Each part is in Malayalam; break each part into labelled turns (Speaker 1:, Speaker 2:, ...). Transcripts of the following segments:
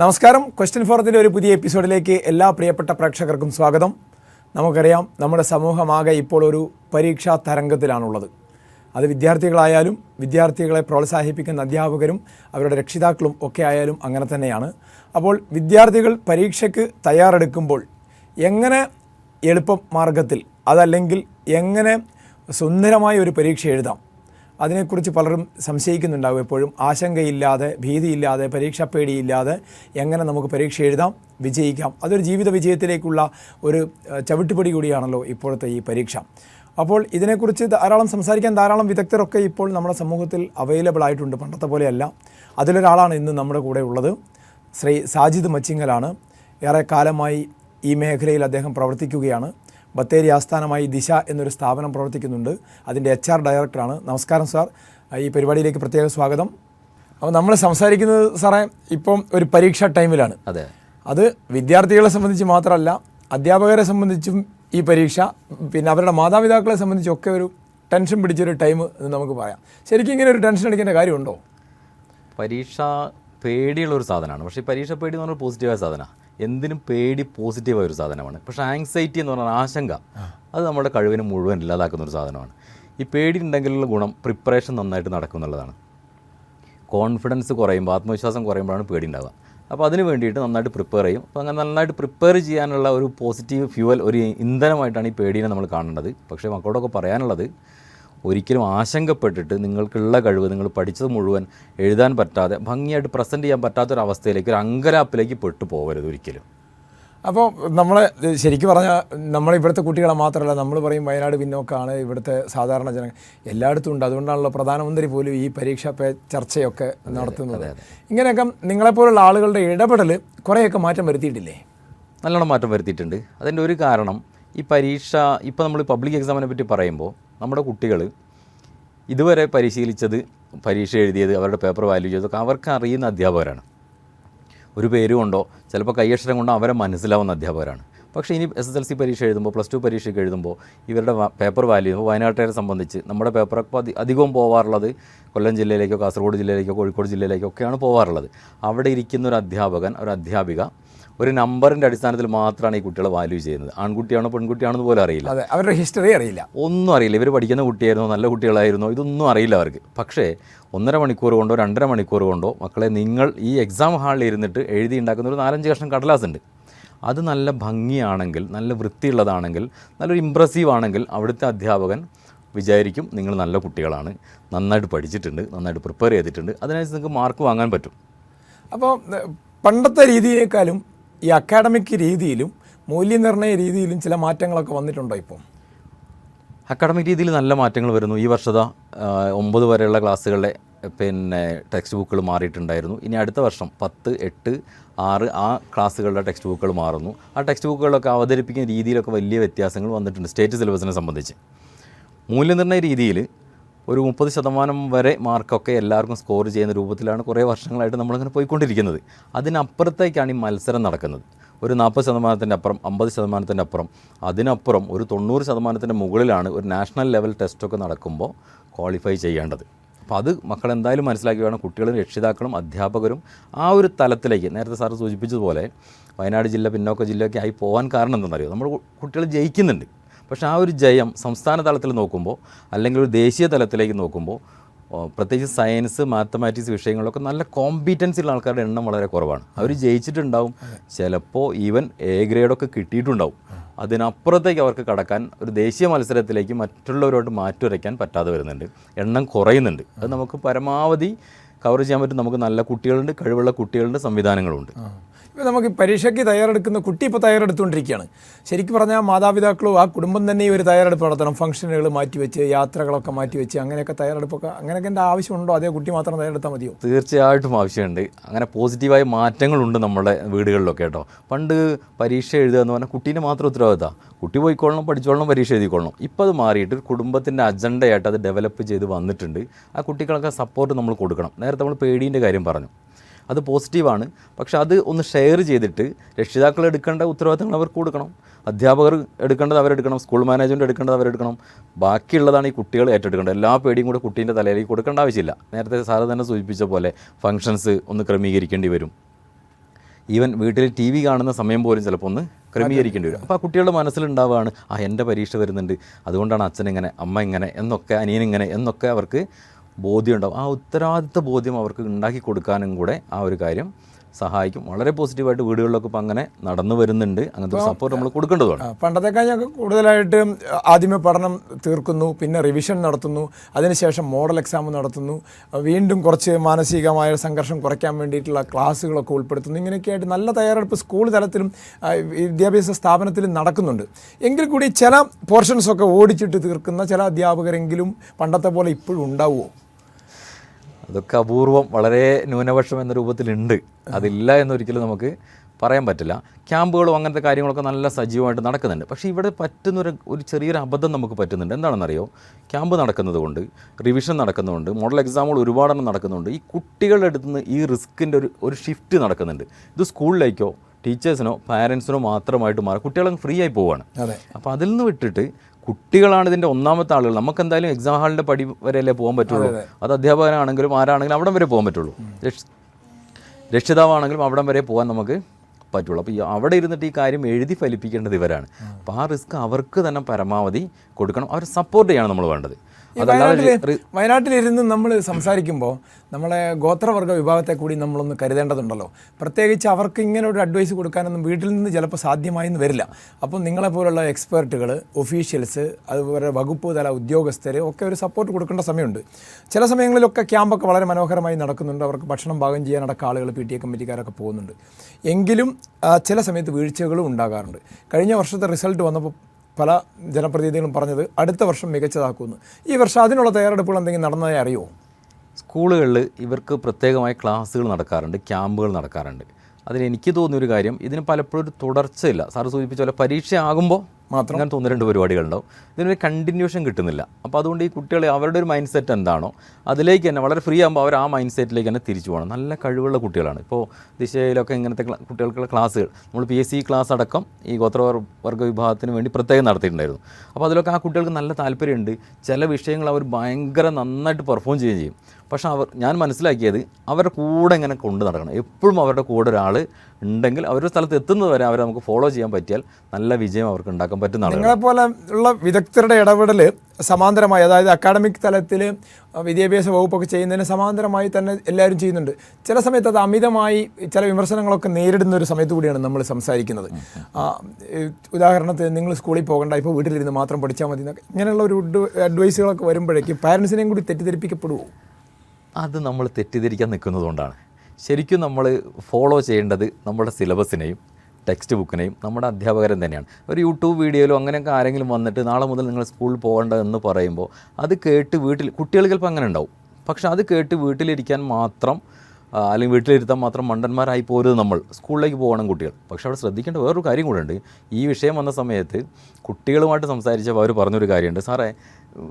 Speaker 1: നമസ്കാരം. ക്വസ്റ്റ്യൻ ഫോറത്തിന്റെ ഒരു പുതിയ എപ്പിസോഡിലേക്ക് എല്ലാ പ്രിയപ്പെട്ട പ്രേക്ഷകർക്കും സ്വാഗതം. നമുക്കറിയാം നമ്മുടെ സമൂഹമാകെ ഇപ്പോൾ ഒരു പരീക്ഷാ തരംഗത്തിലാണുള്ളത്. അത് വിദ്യാർത്ഥികളായാലും വിദ്യാർത്ഥികളെ പ്രോത്സാഹിപ്പിക്കുന്ന അധ്യാപകരും അവരുടെ രക്ഷിതാക്കളും ഒക്കെ ആയാലും അങ്ങനെ തന്നെയാണ്. അപ്പോൾ വിദ്യാർത്ഥികൾ പരീക്ഷയ്ക്ക് തയ്യാറെടുക്കുമ്പോൾ എങ്ങനെ എളുപ്പ മാർഗത്തിൽ അതല്ലെങ്കിൽ എങ്ങനെ സുന്ദരമായ ഒരു പരീക്ഷ എഴുതാം? അതിനെക്കുറിച്ച് പലരും സംശയിക്കുന്നുണ്ടാവും എപ്പോഴും. ആശങ്കയില്ലാതെ ഭീതിയില്ലാതെ പരീക്ഷാ പേടിയില്ലാതെ എങ്ങനെ നമുക്ക് പരീക്ഷ എഴുതാം വിജയിക്കാം. അതൊരു ജീവിത വിജയത്തിലേക്കുള്ള ഒരു ചവിട്ടുപടി കൂടിയാണല്ലോ ഇപ്പോഴത്തെ ഈ പരീക്ഷ. അപ്പോൾ ഇതിനെക്കുറിച്ച് ധാരാളം സംസാരിക്കാൻ ധാരാളം വിദഗ്ധരൊക്കെ ഇപ്പോൾ നമ്മുടെ സമൂഹത്തിൽ അവൈലബിൾ ആയിട്ടുണ്ട്. പണ്ടത്തെ പോലെയല്ല. അതിലൊരാളാണ് ഇന്ന് നമ്മുടെ കൂടെ ഉള്ളത്. ശ്രീ സാജിദ് മച്ചിങ്ങലാണ്. ഏറെ കാലമായി ഈ മേഖലയിൽ അദ്ദേഹം പ്രവർത്തിക്കുകയാണ്. ബത്തേരി ആസ്ഥാനമായി ദിശ എന്നൊരു സ്ഥാപനം പ്രവർത്തിക്കുന്നുണ്ട്. അതിന്റെ എച്ച് ആർ ഡയറക്ടറാണ്. നമസ്കാരം സാർ. ഈ പരിപാടിയിലേക്ക് പ്രത്യേക സ്വാഗതം. അപ്പോൾ നമ്മൾ സംസാരിക്കുന്നത് സാറേ ഇപ്പം ഒരു പരീക്ഷാ ടൈമിലാണ്.
Speaker 2: അതെ.
Speaker 1: അത് വിദ്യാർത്ഥികളെ സംബന്ധിച്ച് മാത്രമല്ല അധ്യാപകരെ സംബന്ധിച്ചും ഈ പരീക്ഷ പിന്നെ അവരുടെ മാതാപിതാക്കളെ സംബന്ധിച്ചൊക്കെ ഒരു ടെൻഷൻ പിടിച്ചൊരു ടൈം എന്ന് നമുക്ക് പറയാം. ശരിക്കും ഇങ്ങനെ ഒരു ടെൻഷൻ അടിക്കേണ്ട കാര്യമുണ്ടോ?
Speaker 2: പരീക്ഷ പേടിയുള്ള ഒരു സാധനമാണ്. പക്ഷേ പരീക്ഷ പേടി എന്ന് പറഞ്ഞാൽ പോസിറ്റീവായ സാധനമാണ്. എന്തിനും പേടി പോസിറ്റീവായ ഒരു സാധനമാണ്. പക്ഷേ ആങ്സൈറ്റി എന്ന് പറഞ്ഞാൽ ആശങ്ക അത് നമ്മുടെ കഴിവിനെ മുഴുവൻ ഇല്ലാതാക്കുന്ന ഒരു സാധനമാണ്. ഈ പേടി ഉണ്ടെങ്കിലുള്ള ഗുണം പ്രിപ്പറേഷൻ നന്നായിട്ട് നടക്കും എന്നുള്ളതാണ് കോൺഫിഡൻസ് കുറയുമ്പോൾ ആത്മവിശ്വാസം കുറയുമ്പോഴാണ് പേടി ഉണ്ടാവുക അപ്പോൾ അതിന് വേണ്ടിയിട്ട് നന്നായിട്ട് പ്രിപ്പയർ ചെയ്യും. അപ്പോൾ അങ്ങനെ നന്നായിട്ട് പ്രിപ്പയർ ചെയ്യാനുള്ള ഒരു പോസിറ്റീവ് ഫ്യൂവൽ ഒരു ഇന്ധനമായിട്ടാണ് ഈ പേടിയെ നമ്മൾ കാണേണ്ടത്. പക്ഷേ മക്കളോടൊക്കെ പറയാനുള്ളത് ഒരിക്കലും ആശങ്കപ്പെട്ടിട്ട് നിങ്ങൾക്കുള്ള കഴിവ് നിങ്ങൾ പഠിച്ചത് മുഴുവൻ എഴുതാൻ പറ്റാതെ ഭംഗിയായിട്ട് പ്രസന്റ് ചെയ്യാൻ പറ്റാത്തൊരവസ്ഥയിലേക്ക് ഒരു അങ്കലാപ്പിലേക്ക് പെട്ടു പോകരുത് ഒരിക്കലും.
Speaker 1: അപ്പോൾ നമ്മൾ ശരിക്കും പറഞ്ഞാൽ നമ്മൾ ഇവിടുത്തെ കുട്ടികളെ മാത്രമല്ല നമ്മൾ പറയും വയനാട് പിന്നോക്കാണ് ഇവിടുത്തെ സാധാരണ ജനങ്ങൾ എല്ലായിടത്തും ഉണ്ട്. അതുകൊണ്ടാണല്ലോ പ്രധാനമന്ത്രി പോലും ഈ പരീക്ഷാ പേ ചർച്ചയൊക്കെ നടത്തുന്നത്. ഇങ്ങനെയൊക്കെ നിങ്ങളെപ്പോലുള്ള ആളുകളുടെ ഇടപെടൽ കുറേയൊക്കെ മാറ്റം വരുത്തിയിട്ടില്ലേ?
Speaker 2: നല്ലോണം മാറ്റം വരുത്തിയിട്ടുണ്ട്. അതിന്റെ ഒരു കാരണം ഈ പരീക്ഷ ഇപ്പോൾ നമ്മൾ പബ്ലിക് എക്സാമിനെ പറ്റി പറയുമ്പോൾ നമ്മുടെ കുട്ടികൾ ഇതുവരെ പരിശീലിച്ചത് പരീക്ഷ എഴുതിയത് അവരുടെ പേപ്പർ വാല്യൂ ചെയ്തതൊക്കെ അവർക്ക് അറിയുന്ന അധ്യാപകരാണ്. ഒരു പേര് കൊണ്ടോ ചിലപ്പോൾ കൈയക്ഷരം കൊണ്ടോ അവരെ മനസ്സിലാവുന്ന അധ്യാപകരാണ്. പക്ഷേ ഇനി എസ് എസ് എൽ സി പരീക്ഷ എഴുതുമ്പോൾ പ്ലസ് ടു പരീക്ഷയ്ക്ക് എഴുതുമ്പോൾ ഇവരുടെ പേപ്പർ വാല്യൂ വയനാട്ടുകാരെ സംബന്ധിച്ച് നമ്മുടെ പേപ്പറൊക്കെ അതി അധികവും പോവാറുള്ളത് കൊല്ലം ജില്ലയിലേക്കോ കാസർഗോഡ് ജില്ലയിലേക്കോ കോഴിക്കോട് ജില്ലയിലേക്കോ ഒക്കെയാണ് പോവാറുള്ളത്. അവിടെ ഇരിക്കുന്ന ഒരു അധ്യാപകൻ ഒരു അധ്യാപിക ഒരു നമ്പറിന്റെ അടിസ്ഥാനത്തിൽ മാത്രമാണ് ഈ കുട്ടികളെ വാല്യൂ ചെയ്യുന്നത്. ആൺകുട്ടിയാണോ പെൺകുട്ടിയാണോ എന്ന് പോലും അറിയില്ല.
Speaker 1: അതെ അവരുടെ ഹിസ്റ്ററി അറിയില്ല.
Speaker 2: ഒന്നും അറിയില്ല. ഇവർ പഠിക്കുന്ന കുട്ടിയായിരുന്നോ നല്ല കുട്ടികളായിരുന്നോ ഇതൊന്നും അറിയില്ല അവർക്ക്. പക്ഷേ ഒന്നര മണിക്കൂർ കൊണ്ടോ രണ്ടര മണിക്കൂർ കൊണ്ടോ മക്കളെ നിങ്ങൾ ഈ എക്സാം ഹാളിൽ ഇരുന്നിട്ട് എഴുതി ഉണ്ടാക്കുന്ന ഒരു നാലഞ്ച് കഷ്ണം കടലാസ് ഉണ്ട്. അത് നല്ല ഭംഗിയാണെങ്കിൽ നല്ല വൃത്തിയുള്ളതാണെങ്കിൽ നല്ലൊരു ഇമ്പ്രസീവ് ആണെങ്കിൽ അവിടുത്തെ അധ്യാപകൻ വിചാരിക്കും നിങ്ങൾ നല്ല കുട്ടികളാണ്. നന്നായിട്ട് പഠിച്ചിട്ടുണ്ട് നന്നായിട്ട് പ്രിപ്പയർ ചെയ്തിട്ടുണ്ട്. അതിനനുസരിച്ച് നിങ്ങൾക്ക് മാർക്ക് വാങ്ങാൻ പറ്റും.
Speaker 1: അപ്പോൾ പണ്ടത്തെ രീതിയേക്കാളും ഈ അക്കാഡമിക് രീതിയിലും മൂല്യനിർണയ രീതിയിലും ചില മാറ്റങ്ങളൊക്കെ വന്നിട്ടുണ്ടോ ഇപ്പം?
Speaker 2: അക്കാഡമിക് രീതിയിൽ നല്ല മാറ്റങ്ങൾ വരുന്നു. ഈ വർഷത ഒമ്പത് വരെയുള്ള ക്ലാസ്സുകളുടെ പിന്നെ ടെക്സ്റ്റ് ബുക്കുകൾ മാറിയിട്ടുണ്ടായിരുന്നു. ഇനി അടുത്ത വർഷം പത്ത് എട്ട് ആറ് ആ ക്ലാസ്സുകളുടെ ടെക്സ്റ്റ് ബുക്കുകൾ മാറുന്നു. ആ ടെക്സ്റ്റ് ബുക്കുകളൊക്കെ അവതരിപ്പിക്കുന്ന രീതിയിലൊക്കെ വലിയ വ്യത്യാസങ്ങൾ വന്നിട്ടുണ്ട് സ്റ്റേറ്റ് സിലബസിനെ സംബന്ധിച്ച്. മൂല്യനിർണയ രീതിയിൽ ഒരു മുപ്പത് ശതമാനം വരെ മാർക്കൊക്കെ എല്ലാവർക്കും സ്കോർ ചെയ്യുന്ന രൂപത്തിലാണ് കുറേ വർഷങ്ങളായിട്ട് നമ്മളിങ്ങനെ പോയിക്കൊണ്ടിരിക്കുന്നത്. അതിനപ്പുറത്തേക്കാണ് ഈ മത്സരം നടക്കുന്നത്. ഒരു നാൽപ്പത് ശതമാനത്തിന്റെ അപ്പുറം അമ്പത് ശതമാനത്തിന്റെ അപ്പുറം അതിനപ്പുറം ഒരു തൊണ്ണൂറ് ശതമാനത്തിന്റെ മുകളിലാണ് ഒരു നാഷണൽ ലെവൽ ടെസ്റ്റൊക്കെ നടക്കുമ്പോൾ ക്വാളിഫൈ ചെയ്യേണ്ടത്. അപ്പോൾ അത് മക്കൾ എന്തായാലും മനസ്സിലാക്കി വേണം. കുട്ടികളും രക്ഷിതാക്കളും അധ്യാപകരും ആ ഒരു തലത്തിലേക്ക് നേരത്തെ സാറ് സൂചിപ്പിച്ചതുപോലെ വയനാട് ജില്ല പിന്നോക്ക ജില്ലയൊക്കെ ആയി പോകാൻ കാരണം എന്താണെന്നറിയോ? നമ്മൾ കുട്ടികൾ ജയിക്കുന്നുണ്ട്. പക്ഷേ ആ ഒരു ജയം സംസ്ഥാന തലത്തിൽ നോക്കുമ്പോൾ അല്ലെങ്കിൽ ഒരു ദേശീയ തലത്തിലേക്ക് നോക്കുമ്പോൾ പ്രത്യേകിച്ച് സയൻസ് മാത്തമാറ്റിക്സ് വിഷയങ്ങളൊക്കെ നല്ല കോമ്പീറ്റൻസി ഉള്ള ആൾക്കാരുടെ എണ്ണം വളരെ കുറവാണ്. അവർ ജയിച്ചിട്ടുണ്ടാവും. ചിലപ്പോൾ ഈവൻ എ ഗ്രേഡൊക്കെ കിട്ടിയിട്ടുണ്ടാവും. അതിനപ്പുറത്തേക്ക് അവർക്ക് കടക്കാൻ ഒരു ദേശീയ മത്സരത്തിലേക്ക് മറ്റുള്ളവരോട് മാറ്റുരയ്ക്കാൻ പറ്റാതെ വരുന്നുണ്ട്. എണ്ണം കുറയുന്നുണ്ട്. അത് നമുക്ക് പരമാവധി കവർ ചെയ്യാൻ പറ്റും. നമുക്ക് നല്ല കുട്ടികളുണ്ട് കഴിവുള്ള കുട്ടികളുണ്ട് സംവിധാനങ്ങളുണ്ട്.
Speaker 1: ഇപ്പോൾ നമുക്ക് പരീക്ഷയ്ക്ക് തയ്യാറെടുക്കുന്ന കുട്ടി ഇപ്പോൾ തയ്യാറെടുത്തുകൊണ്ടിരിക്കുകയാണ്. ശരിക്കും പറഞ്ഞാൽ മാതാപിതാക്കളും ആ കുടുംബം തന്നെ ഒരു തയ്യാറെടുപ്പ് നടത്തണം. ഫംഗ്ഷനുകൾ മാറ്റിവെച്ച് യാത്രകളൊക്കെ മാറ്റിവെച്ച് അങ്ങനെയൊക്കെ തയ്യാറെടുപ്പൊക്കെ അങ്ങനെയൊക്കെ എന്റെ ആവശ്യമുണ്ടോ? അതേ കുട്ടി മാത്രം തയ്യാറെടുത്താൽ മതിയോ?
Speaker 2: തീർച്ചയായിട്ടും ആവശ്യമുണ്ട്. അങ്ങനെ പോസിറ്റീവായ മാറ്റങ്ങളുണ്ട് നമ്മുടെ വീടുകളിലൊക്കെ കേട്ടോ. പണ്ട് പരീക്ഷ എഴുതുക എന്ന് പറഞ്ഞാൽ കുട്ടീന്റെ മാത്രം ഉത്തരവാദിത്ത കുട്ടി പോയിക്കൊള്ളണം പഠിച്ചോളണം പരീക്ഷ എഴുതിക്കൊള്ളണം. ഇപ്പോൾ അത് മാറിയിട്ട് കുടുംബത്തിന്റെ അജണ്ടയായിട്ട് അത് ഡെവലപ്പ് ചെയ്ത് വന്നിട്ടുണ്ട്. ആ കുട്ടികൾക്ക് സപ്പോർട്ട് നമ്മൾ കൊടുക്കണം. നേരത്തെ നമ്മൾ പേടീന്റെ കാര്യം പറഞ്ഞു. അത് പോസിറ്റീവാണ്. പക്ഷെ അത് ഒന്ന് ഷെയർ ചെയ്തിട്ട് രക്ഷിതാക്കൾ എടുക്കേണ്ട ഉത്തരവാദിത്തങ്ങൾ അവർക്ക് കൊടുക്കണം. അധ്യാപകർ എടുക്കേണ്ടത് അവരെടുക്കണം സ്കൂൾ മാനേജ്മെന്റ് എടുക്കേണ്ടത് അവരെടുക്കണം ബാക്കിയുള്ളതാണ് ഈ കുട്ടികൾ ഏറ്റെടുക്കേണ്ടത്. എല്ലാ പേടിയും കൂടെ കുട്ടീന്റെ തലയിലേക്ക് കൊടുക്കേണ്ട ആവശ്യമില്ല. നേരത്തെ സാറ് തന്നെ സൂചിപ്പിച്ച പോലെ ഫങ്ഷൻസ് ഒന്ന് ക്രമീകരിക്കേണ്ടി വരും. ഈവൻ വീട്ടിൽ ടി വി കാണുന്ന സമയം പോലും ചിലപ്പോൾ ഒന്ന് ക്രമീകരിക്കേണ്ടി വരും. അപ്പോൾ ആ കുട്ടികളുടെ മനസ്സിലുണ്ടാവുകയാണ് ആ എന്റെ പരീക്ഷ വരുന്നുണ്ട്. അതുകൊണ്ടാണ് അച്ഛൻ ഇങ്ങനെ അമ്മ ഇങ്ങനെ എന്നൊക്കെ അനിയൻ ഇങ്ങനെ എന്നൊക്കെ അവർക്ക് ബോധ്യം ഉണ്ടാവും. ആ ഉത്തരവാദിത്വ ബോധ്യം അവർക്ക് ഉണ്ടാക്കി കൊടുക്കാനും കൂടെ ആ ഒരു കാര്യം സഹായിക്കും. വളരെ പോസിറ്റീവായിട്ട് വീടുകളിലൊക്കെ ഇപ്പോൾ അങ്ങനെ നടന്നു വരുന്നുണ്ട്. അങ്ങനത്തെ സപ്പോർട്ട് നമ്മൾ
Speaker 1: കൊടുക്കേണ്ടതാണ് പണ്ടത്തെക്കാൾ കൂടുതലായിട്ട് ആദ്യമേ പഠനം തീർക്കുന്നു പിന്നെ റിവിഷൻ നടത്തുന്നു അതിനുശേഷം മോഡൽ എക്സാം നടത്തുന്നു വീണ്ടും കുറച്ച് മാനസികമായ സംഘർഷം കുറയ്ക്കാൻ വേണ്ടിയിട്ടുള്ള ക്ലാസ്സുകളൊക്കെ ഉൾപ്പെടുത്തുന്നു. ഇങ്ങനെയൊക്കെയായിട്ട് നല്ല തയ്യാറെടുപ്പ് സ്കൂൾ തലത്തിലും വിദ്യാഭ്യാസ സ്ഥാപനത്തിലും നടക്കുന്നുണ്ട്. എങ്കിൽ കൂടി ചില പോർഷൻസൊക്കെ ഓടിച്ചിട്ട് തീർക്കുന്ന ചില അധ്യാപകരെങ്കിലും പണ്ടത്തെ പോലെ ഇപ്പോഴും ഉണ്ടാവുമോ?
Speaker 2: അതൊക്കെ അപൂർവം വളരെ ന്യൂനപക്ഷം എന്ന രൂപത്തിലുണ്ട്. അതില്ല എന്നൊരിക്കലും നമുക്ക് പറയാൻ പറ്റില്ല. ക്യാമ്പുകളും അങ്ങനത്തെ കാര്യങ്ങളൊക്കെ നല്ല സജീവമായിട്ട് നടക്കുന്നുണ്ട്. പക്ഷേ ഇവിടെ പറ്റുന്നൊരു ഒരു ചെറിയൊരു അബദ്ധം നമുക്ക് പറ്റുന്നുണ്ട്. എന്താണെന്നറിയോ? ക്യാമ്പ് നടക്കുന്നതുകൊണ്ട് റിവിഷൻ നടക്കുന്നതുകൊണ്ട് മോഡൽ എക്സാമുകൾ ഒരുപാടെണ്ണം നടക്കുന്നുണ്ട് ഈ കുട്ടികളുടെ അടുത്ത് നിന്ന് ഈ റിസ്ക്കിന്റെ ഒരു ഒരു ഷിഫ്റ്റ് നടക്കുന്നുണ്ട്. ഇത് സ്കൂളിലേക്കോ ടീച്ചേഴ്സിനോ പാരൻസിനോ മാത്രമായിട്ട് മാറും. കുട്ടികളങ്ങ് ഫ്രീ ആയി പോവുകയാണ്
Speaker 1: അപ്പോൾ
Speaker 2: അതിൽ നിന്ന് വിട്ടിട്ട് കുട്ടികളാണ് ഇതിന്റെ ഒന്നാമത്തെ ആളുകൾ. നമുക്ക് എന്തായാലും എക്സാം ഹാളിന്റെ പടി വരെയല്ലേ പോകാൻ പറ്റുള്ളൂ. അത് അധ്യാപകനാണെങ്കിലും ആരാണെങ്കിലും അവിടം വരെ പോകാൻ പറ്റുള്ളൂ. രക്ഷിതാവാണെങ്കിലും അവിടം വരെ പോകാൻ നമുക്ക് പറ്റുള്ളൂ. അപ്പോൾ ഈ അവിടെ ഇരുന്നിട്ട് ഈ കാര്യം എഴുതി ഫലിപ്പിക്കേണ്ടത് ഇവരാണ്. അപ്പോൾ ആ റിസ്ക് അവർക്ക് തന്നെ പരമാവധി കൊടുക്കണം. അവരെ സപ്പോർട്ട് ചെയ്യണം നമ്മൾ വേണ്ടത്.
Speaker 1: വയനാട്ടിലിരുന്ന് നമ്മൾ സംസാരിക്കുമ്പോൾ നമ്മളെ ഗോത്രവർഗ വിഭാഗത്തെ കൂടി നമ്മളൊന്ന് കരുതേണ്ടതുണ്ടല്ലോ. പ്രത്യേകിച്ച് അവർക്ക് ഇങ്ങനെ ഒരു അഡ്വൈസ് കൊടുക്കാനൊന്നും വീട്ടിൽ നിന്ന് ചിലപ്പോൾ സാധ്യമായെന്ന് വരില്ല. അപ്പം നിങ്ങളെപ്പോലുള്ള എക്സ്പേർട്ടുകൾ ഒഫീഷ്യൽസ് അതുപോലെ വകുപ്പ് തല ഉദ്യോഗസ്ഥർ ഒക്കെ ഒരു സപ്പോർട്ട് കൊടുക്കേണ്ട സമയമുണ്ട്. ചില സമയങ്ങളിലൊക്കെ ക്യാമ്പൊക്കെ വളരെ മനോഹരമായി നടക്കുന്നുണ്ട്. അവർക്ക് ഭക്ഷണം പാകം ചെയ്യാനടക്കം ആളുകൾ പി ടി എ കമ്മിറ്റിക്കാരൊക്കെ പോകുന്നുണ്ട്. എങ്കിലും ചില സമയത്ത് വീഴ്ചകളും ഉണ്ടാകാറുണ്ട്. കഴിഞ്ഞ വർഷത്തെ റിസൾട്ട് വന്നപ്പോൾ പല ജനപ്രതിനിധികളും പറഞ്ഞത് അടുത്ത വർഷം മികച്ചതാക്കുമെന്ന്. ഈ വർഷം അതിനുള്ള തയ്യാറെടുപ്പുകൾ എന്തെങ്കിലും നടന്നതായി അറിയുമോ
Speaker 2: സ്കൂളുകളിൽ ഇവർക്ക് പ്രത്യേകമായ ക്ലാസ്സുകൾ നടക്കാറുണ്ട് ക്യാമ്പുകൾ നടക്കാറുണ്ട്. അതിൽ എനിക്ക് തോന്നിയൊരു കാര്യം ഇതിന് പലപ്പോഴും ഒരു തുടർച്ചയില്ല. സാറ് സൂചിപ്പിച്ച പോലെ പരീക്ഷ ആകുമ്പോൾ
Speaker 1: മാത്രം.
Speaker 2: അങ്ങനെ തോന്നുന്ന രണ്ട് പരിപാടികളുണ്ടാവും. ഇതിനൊരു കണ്ടിന്യൂഷൻ കിട്ടുന്നില്ല. അപ്പോൾ അതുകൊണ്ട് ഈ കുട്ടികളെ അവരുടെ ഒരു മൈൻഡ് സെറ്റ് എന്താണോ അതിലേക്ക് തന്നെ വളരെ ഫ്രീ ആകുമ്പോൾ അവർ ആ മൈൻഡ് സെറ്റിലേക്ക് തന്നെ തിരിച്ചു പോകണം. നല്ല കഴിവുള്ള കുട്ടികളാണ്. ഇപ്പോൾ ദിശയിലൊക്കെ ഇങ്ങനത്തെ കുട്ടികൾക്കുള്ള ക്ലാസ്സുകൾ. നമ്മൾ പി എസ് സി ക്ലാസ് അടക്കം ഈ ഗോത്രവർഗ വിഭാഗത്തിന് വേണ്ടി പ്രത്യേകം നടത്തിയിട്ടുണ്ടായിരുന്നു. അപ്പോൾ അതിലൊക്കെ ആ കുട്ടികൾക്ക് നല്ല താല്പര്യമുണ്ട്. ചില വിഷയങ്ങൾ അവർ ഭയങ്കര നന്നായിട്ട് പെർഫോം ചെയ്യുകയും ചെയ്യും. പക്ഷേ അവർ ഞാൻ മനസ്സിലാക്കിയത് അവരുടെ കൂടെ ഇങ്ങനെ കൊണ്ട് നടക്കണം. എപ്പോഴും അവരുടെ കൂടെ ഒരാൾ ഉണ്ടെങ്കിൽ അവരുടെ സ്ഥലത്ത് എത്തുന്നത് വരെ അവരെ നമുക്ക് ഫോളോ ചെയ്യാൻ പറ്റിയാൽ നല്ല വിജയം അവർക്ക് ഉണ്ടാക്കാൻ പറ്റുന്ന നിങ്ങളെ
Speaker 1: പോലെ ഉള്ള വിദഗ്ധരുടെ ഇടപെടൽ സമാന്തരമായി അതായത് അക്കാഡമിക് തലത്തിൽ വിദ്യാഭ്യാസ വകുപ്പൊക്കെ ചെയ്യുന്നതിന് സമാന്തരമായി തന്നെ എല്ലാവരും ചെയ്യുന്നുണ്ട്. ചില സമയത്ത് അത് അമിതമായി ചില വിമർശനങ്ങളൊക്കെ നേരിടുന്ന ഒരു സമയത്ത് കൂടിയാണ് നമ്മൾ സംസാരിക്കുന്നത്. ഉദാഹരണത്തിന് നിങ്ങൾ സ്കൂളിൽ പോകണ്ട ഇപ്പോൾ വീട്ടിലിരുന്ന് മാത്രം പഠിച്ചാൽ മതി ഇങ്ങനെയുള്ള ഒരു അഡ്വൈസുകളൊക്കെ വരുമ്പോഴേക്കും പാരൻസിനെയും കൂടി തെറ്റിദ്ധരിപ്പിക്കപ്പെടുമോ
Speaker 2: അത് നമ്മൾ തെറ്റിദ്ധരിക്കാൻ നിൽക്കുന്നതുകൊണ്ടാണ്. ശരിക്കും നമ്മൾ ഫോളോ ചെയ്യേണ്ടത് നമ്മുടെ സിലബസിനെയും ടെക്സ്റ്റ് ബുക്കിനെയും നമ്മുടെ അധ്യാപകരും തന്നെയാണ്. ഒരു യൂട്യൂബ് വീഡിയോയിലോ അങ്ങനെയൊക്കെ ആരെങ്കിലും വന്നിട്ട് നാളെ മുതൽ നിങ്ങൾ സ്കൂളിൽ പോകേണ്ടതെന്ന് പറയുമ്പോൾ അത് കേട്ട് വീട്ടിൽ കുട്ടികൾ ചിലപ്പോൾ അങ്ങനെ ഉണ്ടാവും. പക്ഷെ അത് കേട്ട് വീട്ടിലിരിക്കാൻ മാത്രം അല്ലെങ്കിൽ വീട്ടിലിരുത്താൻ മാത്രം മണ്ടന്മാരായി പോരുത് നമ്മൾ. സ്കൂളിലേക്ക് പോകണം കുട്ടികൾ. പക്ഷെ അവിടെ ശ്രദ്ധിക്കേണ്ട വേറൊരു കാര്യം കൂടെ ഉണ്ട്. ഈ വിഷയം വന്ന സമയത്ത് കുട്ടികളുമായിട്ട് സംസാരിച്ചപ്പോൾ അവർ പറഞ്ഞൊരു കാര്യമുണ്ട്. സാറേ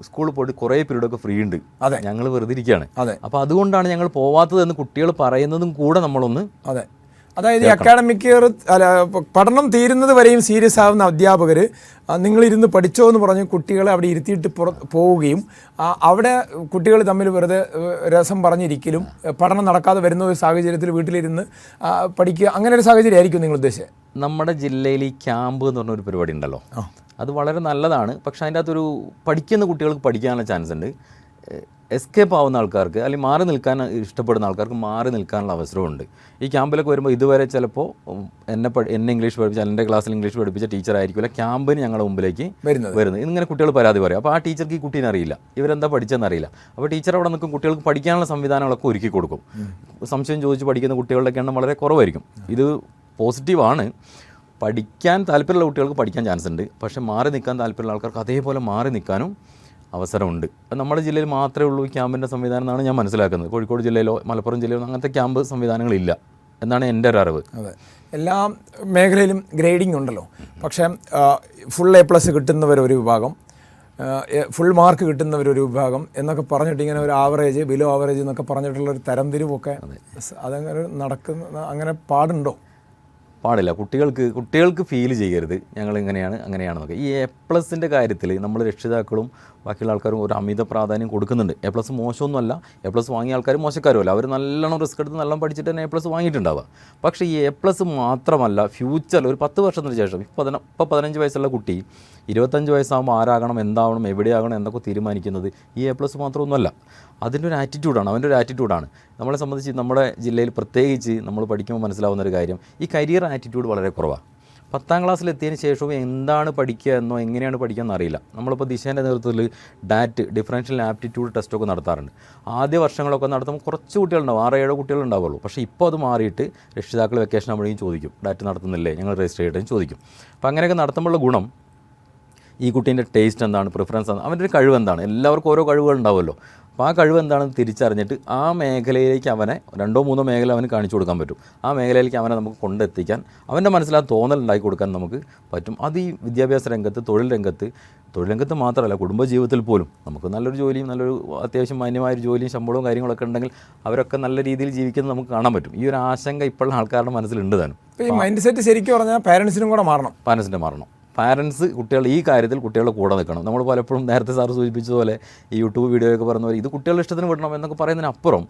Speaker 2: സ്കൂളിൽ പോയിട്ട് കുറേ പീരീഡൊക്കെ ഫ്രീ ഉണ്ട്.
Speaker 1: അതെ.
Speaker 2: ഞങ്ങൾ വെറുതെ ഇരിക്കുകയാണ്.
Speaker 1: അതെ.
Speaker 2: അപ്പോൾ അതുകൊണ്ടാണ് ഞങ്ങൾ പോവാത്തതെന്ന് കുട്ടികൾ പറയുന്നതും കൂടെ നമ്മളൊന്ന്
Speaker 1: അതെ. അതായത് ഈ അക്കാഡമിക് ഇയർ അല്ല പഠനം തീരുന്നത് വരെയും സീരിയസ് ആവുന്ന അധ്യാപകർ നിങ്ങളിരുന്ന് പഠിച്ചോ എന്ന് പറഞ്ഞ് കുട്ടികളെ അവിടെ ഇരുത്തിയിട്ട് പുറ പോവുകയും അവിടെ കുട്ടികൾ തമ്മിൽ വെറുതെ രസം പറഞ്ഞിരിക്കലും പഠനം നടക്കാതെ വരുന്ന ഒരു സാഹചര്യത്തിൽ വീട്ടിലിരുന്ന് പഠിക്കുക അങ്ങനെ ഒരു സാഹചര്യമായിരിക്കും നിങ്ങൾ ഉദ്ദേശിച്ചത്?
Speaker 2: നമ്മുടെ ജില്ലയിൽ ഈ ക്യാമ്പ് എന്ന് പറഞ്ഞ ഒരു പരിപാടി ഉണ്ടല്ലോ. അത് വളരെ നല്ലതാണ്. പക്ഷേ അതിന്റെ അകത്തൊരു പഠിക്കുന്ന കുട്ടികൾക്ക് പഠിക്കാനുള്ള ചാൻസ് ഉണ്ട്. എസ്കേപ്പ് ആവുന്ന ആൾക്കാർക്ക് അല്ലെങ്കിൽ മാറി നിൽക്കാൻ ഇഷ്ടപ്പെടുന്ന ആൾക്കാർക്ക് മാറി നിൽക്കാനുള്ള അവസരമുണ്ട്. ഈ ക്യാമ്പിലൊക്കെ വരുമ്പോൾ ഇതുവരെ ചിലപ്പോൾ എന്നെ പഠി- എന്നെ ഇംഗ്ലീഷ് പഠിപ്പിച്ച എന്റെ ക്ലാസ്സിൽ ഇംഗ്ലീഷ് പഠിപ്പിച്ച ടീച്ചർ ആയിരിക്കില്ല. ക്യാമ്പിന് ഞങ്ങളുടെ മുമ്പിലേക്ക്
Speaker 1: വരുന്നത്.
Speaker 2: വരുന്നത്. ഇങ്ങനെ കുട്ടികൾ പരാതി പറയും. അപ്പോൾ ആ ടീച്ചർക്ക് ഈ കുട്ടീനെ അറിയില്ല. ഇവരെന്താ പഠിച്ചതെന്ന് അറിയില്ല അപ്പോൾ ടീച്ചർ അവിടെ നിൽക്കും. കുട്ടികൾക്ക് പഠിക്കാനുള്ള സംവിധാനങ്ങളൊക്കെ ഒരുക്കി കൊടുക്കും. സംശയം ചോദിച്ച് പഠിക്കുന്ന കുട്ടികളുടെ എണ്ണം വളരെ കുറവായിരിക്കും. ഇത് പോസിറ്റീവാണ് പഠിക്കാൻ താല്പര്യമുള്ള കുട്ടികൾക്ക് പഠിക്കാൻ ചാൻസ് ഉണ്ട്. പക്ഷേ മാറി നിൽക്കാൻ താല്പര്യമുള്ള ആൾക്കാർക്ക് അതേപോലെ മാറി നിൽക്കാനും അവസരമുണ്ട്. നമ്മുടെ ജില്ലയിൽ മാത്രമേ ഉള്ളൂ ഈ ക്യാമ്പിന്റെ സംവിധാനം എന്നാണ് ഞാൻ മനസ്സിലാക്കുന്നത്. കോഴിക്കോട് ജില്ലയിലോ മലപ്പുറം ജില്ലയിലോ അങ്ങനത്തെ ക്യാമ്പ് സംവിധാനങ്ങളില്ല എന്നാണ് എന്റെ ഒരു അറിവ്.
Speaker 1: അതെ. എല്ലാ മേഖലയിലും ഗ്രേഡിംഗ് ഉണ്ടല്ലോ. പക്ഷേ ഫുൾ എ പ്ലസ് കിട്ടുന്നവർ ഒരു വിഭാഗം ഫുൾ മാർക്ക് കിട്ടുന്നവർ ഒരു വിഭാഗം എന്നൊക്കെ പറഞ്ഞിട്ട് ഇങ്ങനെ ഒരു ആവറേജ് ബിലോ ആവറേജ് എന്നൊക്കെ പറഞ്ഞിട്ടുള്ള ഒരു തരംതിരിവൊക്കെ അതങ്ങനെ നടക്കുന്ന അങ്ങനെ പാടുണ്ടോ?
Speaker 2: പാടില്ല. കുട്ടികൾക്ക് കുട്ടികൾക്ക് ഫീൽ ചെയ്യരുത്. ഞങ്ങൾ ഇങ്ങനെയാണ് അങ്ങനെയാണെന്നൊക്കെ. ഈ എ പ്ലസിന്റെ കാര്യത്തിൽ നമ്മൾ രക്ഷിതാക്കളും ബാക്കിയുള്ള ആൾക്കാരും ഒരു അമിത പ്രാധാന്യം കൊടുക്കുന്നുണ്ട്. എ പ്ലസ് മോശമൊന്നുമല്ല. എ പ്ലസ് വാങ്ങിയ ആൾക്കാർ മോശക്കാരുമല്ല. അവർ നല്ലോണം റിസ്ക് എടുത്ത് നല്ലോണം പഠിച്ചിട്ട് തന്നെ എ പ്ലസ് വാങ്ങിയിട്ടുണ്ടാവുക. പക്ഷേ ഈ എ പ്ലസ് മാത്രമല്ല ഫ്യൂച്ചറിൽ ഒരു പത്ത് വർഷത്തിന് ശേഷം ഇപ്പോൾ പതിന ഇപ്പോൾ പതിനഞ്ച് വയസ്സുള്ള കുട്ടി ഇരുപത്തഞ്ച് വയസ്സാകുമ്പോൾ ആരാകണം എന്താവണം എവിടെയാകണം എന്നൊക്കെ തീരുമാനിക്കുന്നത് ഈ എ പ്ലസ് മാത്രമൊന്നുമല്ല. അതിന്റെ ഒരു ആറ്റിറ്റ്യൂഡാണ് അവന്റെ ഒരു ആറ്റിറ്റ്യൂഡാണ് നമ്മളെ സംബന്ധിച്ച് നമ്മുടെ ജില്ലയിൽ പ്രത്യേകിച്ച് നമ്മൾ പഠിക്കുമ്പോൾ മനസ്സിലാവുന്ന ഒരു കാര്യം ഈ കരിയർ ആറ്റിറ്റ്യൂഡ് വളരെ കുറവാണ് പത്താം ക്ലാസ്സിലെത്തിയതിന് ശേഷവും എന്താണ് പഠിക്കുക എന്നോ എങ്ങനെയാണ് പഠിക്കുക എന്നറിയില്ല നമ്മളിപ്പോൾ ദിശേന്റെ നേതൃത്വത്തിൽ ഡാറ്റ് ഡിഫറൻഷ്യൽ ആപ്റ്റിറ്റ്യൂഡ് ടെസ്റ്റൊക്കെ നടത്താറുണ്ട്. ആദ്യ വർഷങ്ങളൊക്കെ നടത്തുമ്പോൾ കുറച്ച് കുട്ടികളുണ്ടാവും ആറ് ഏഴോ കുട്ടികളുണ്ടാവുള്ളൂ പക്ഷേ ഇപ്പോൾ അത് മാറിയിട്ട് രക്ഷിതാക്കൾ വെക്കേഷൻ ആകുമ്പോഴേക്കും ചോദിക്കും ഡാറ്റ് നടത്തുന്നില്ലേ? ഞങ്ങൾ രജിസ്റ്റർ ചെയ്യട്ടെ എന്ന് ചോദിക്കും. അപ്പോൾ അങ്ങനെയൊക്കെ നടത്തുമ്പോഴുള്ള ഗുണം ഈ കുട്ടീന്റെ ടേസ്റ്റ് എന്താണ് പ്രിഫറൻസ് എന്താണ് അവന്റെ ഒരു കഴിവ് എന്താണ്? എല്ലാവർക്കും ഓരോ കഴിവുകൾ ഉണ്ടാവുമല്ലോ. അപ്പോൾ ആ കഴിവ് എന്താണെന്ന് തിരിച്ചറിഞ്ഞിട്ട് ആ മേഖലയിലേക്ക് അവനെ രണ്ടോ മൂന്നോ മേഖല അവന് കാണിച്ചു കൊടുക്കാൻ പറ്റും. ആ മേഖലയിലേക്ക് അവനെ നമുക്ക് കൊണ്ടെത്തിക്കാൻ അവന്റെ മനസ്സിൽ ആ തോന്നൽ ഉണ്ടാക്കി കൊടുക്കാൻ നമുക്ക് പറ്റും. അത് ഈ വിദ്യാഭ്യാസ രംഗത്ത് തൊഴിൽ രംഗത്ത് തൊഴിൽ രംഗത്ത് മാത്രമല്ല കുടുംബജീവിതത്തിൽ പോലും നമുക്ക് നല്ലൊരു ജോലിയും നല്ലൊരു അത്യാവശ്യം മാന്യമായ ഒരു ജോലിയും ശമ്പളവും കാര്യങ്ങളൊക്കെ ഉണ്ടെങ്കിൽ അവരൊക്കെ നല്ല രീതിയിൽ ജീവിക്കുന്നത് നമുക്ക് കാണാൻ പറ്റും. ഈ ഒരു ആശങ്ക ഇപ്പോഴുള്ള ആൾക്കാരുടെ മനസ്സിലുണ്ട് താനും.
Speaker 1: ഈ മൈൻഡ് സെറ്റ് ശരിക്കും പറഞ്ഞാൽ പാരൻസിനും കൂടെ മാറണം.
Speaker 2: പാരൻസിന്റെ മരണം പാരൻസ് കുട്ടികൾ ഈ കാര്യത്തിൽ കുട്ടികളുടെ കൂടെ നിൽക്കണം. നമ്മൾ പലപ്പോഴും നേരത്തെ സാർ സൂചിപ്പിച്ചതുപോലെ ഈ യൂട്യൂബ് വീഡിയോയൊക്കെ പറഞ്ഞ പോലെ ഇത് കുട്ടികളുടെ ഇഷ്ടത്തിന് വിടണം എന്നൊക്കെ പറയുന്നതിനപ്പുറം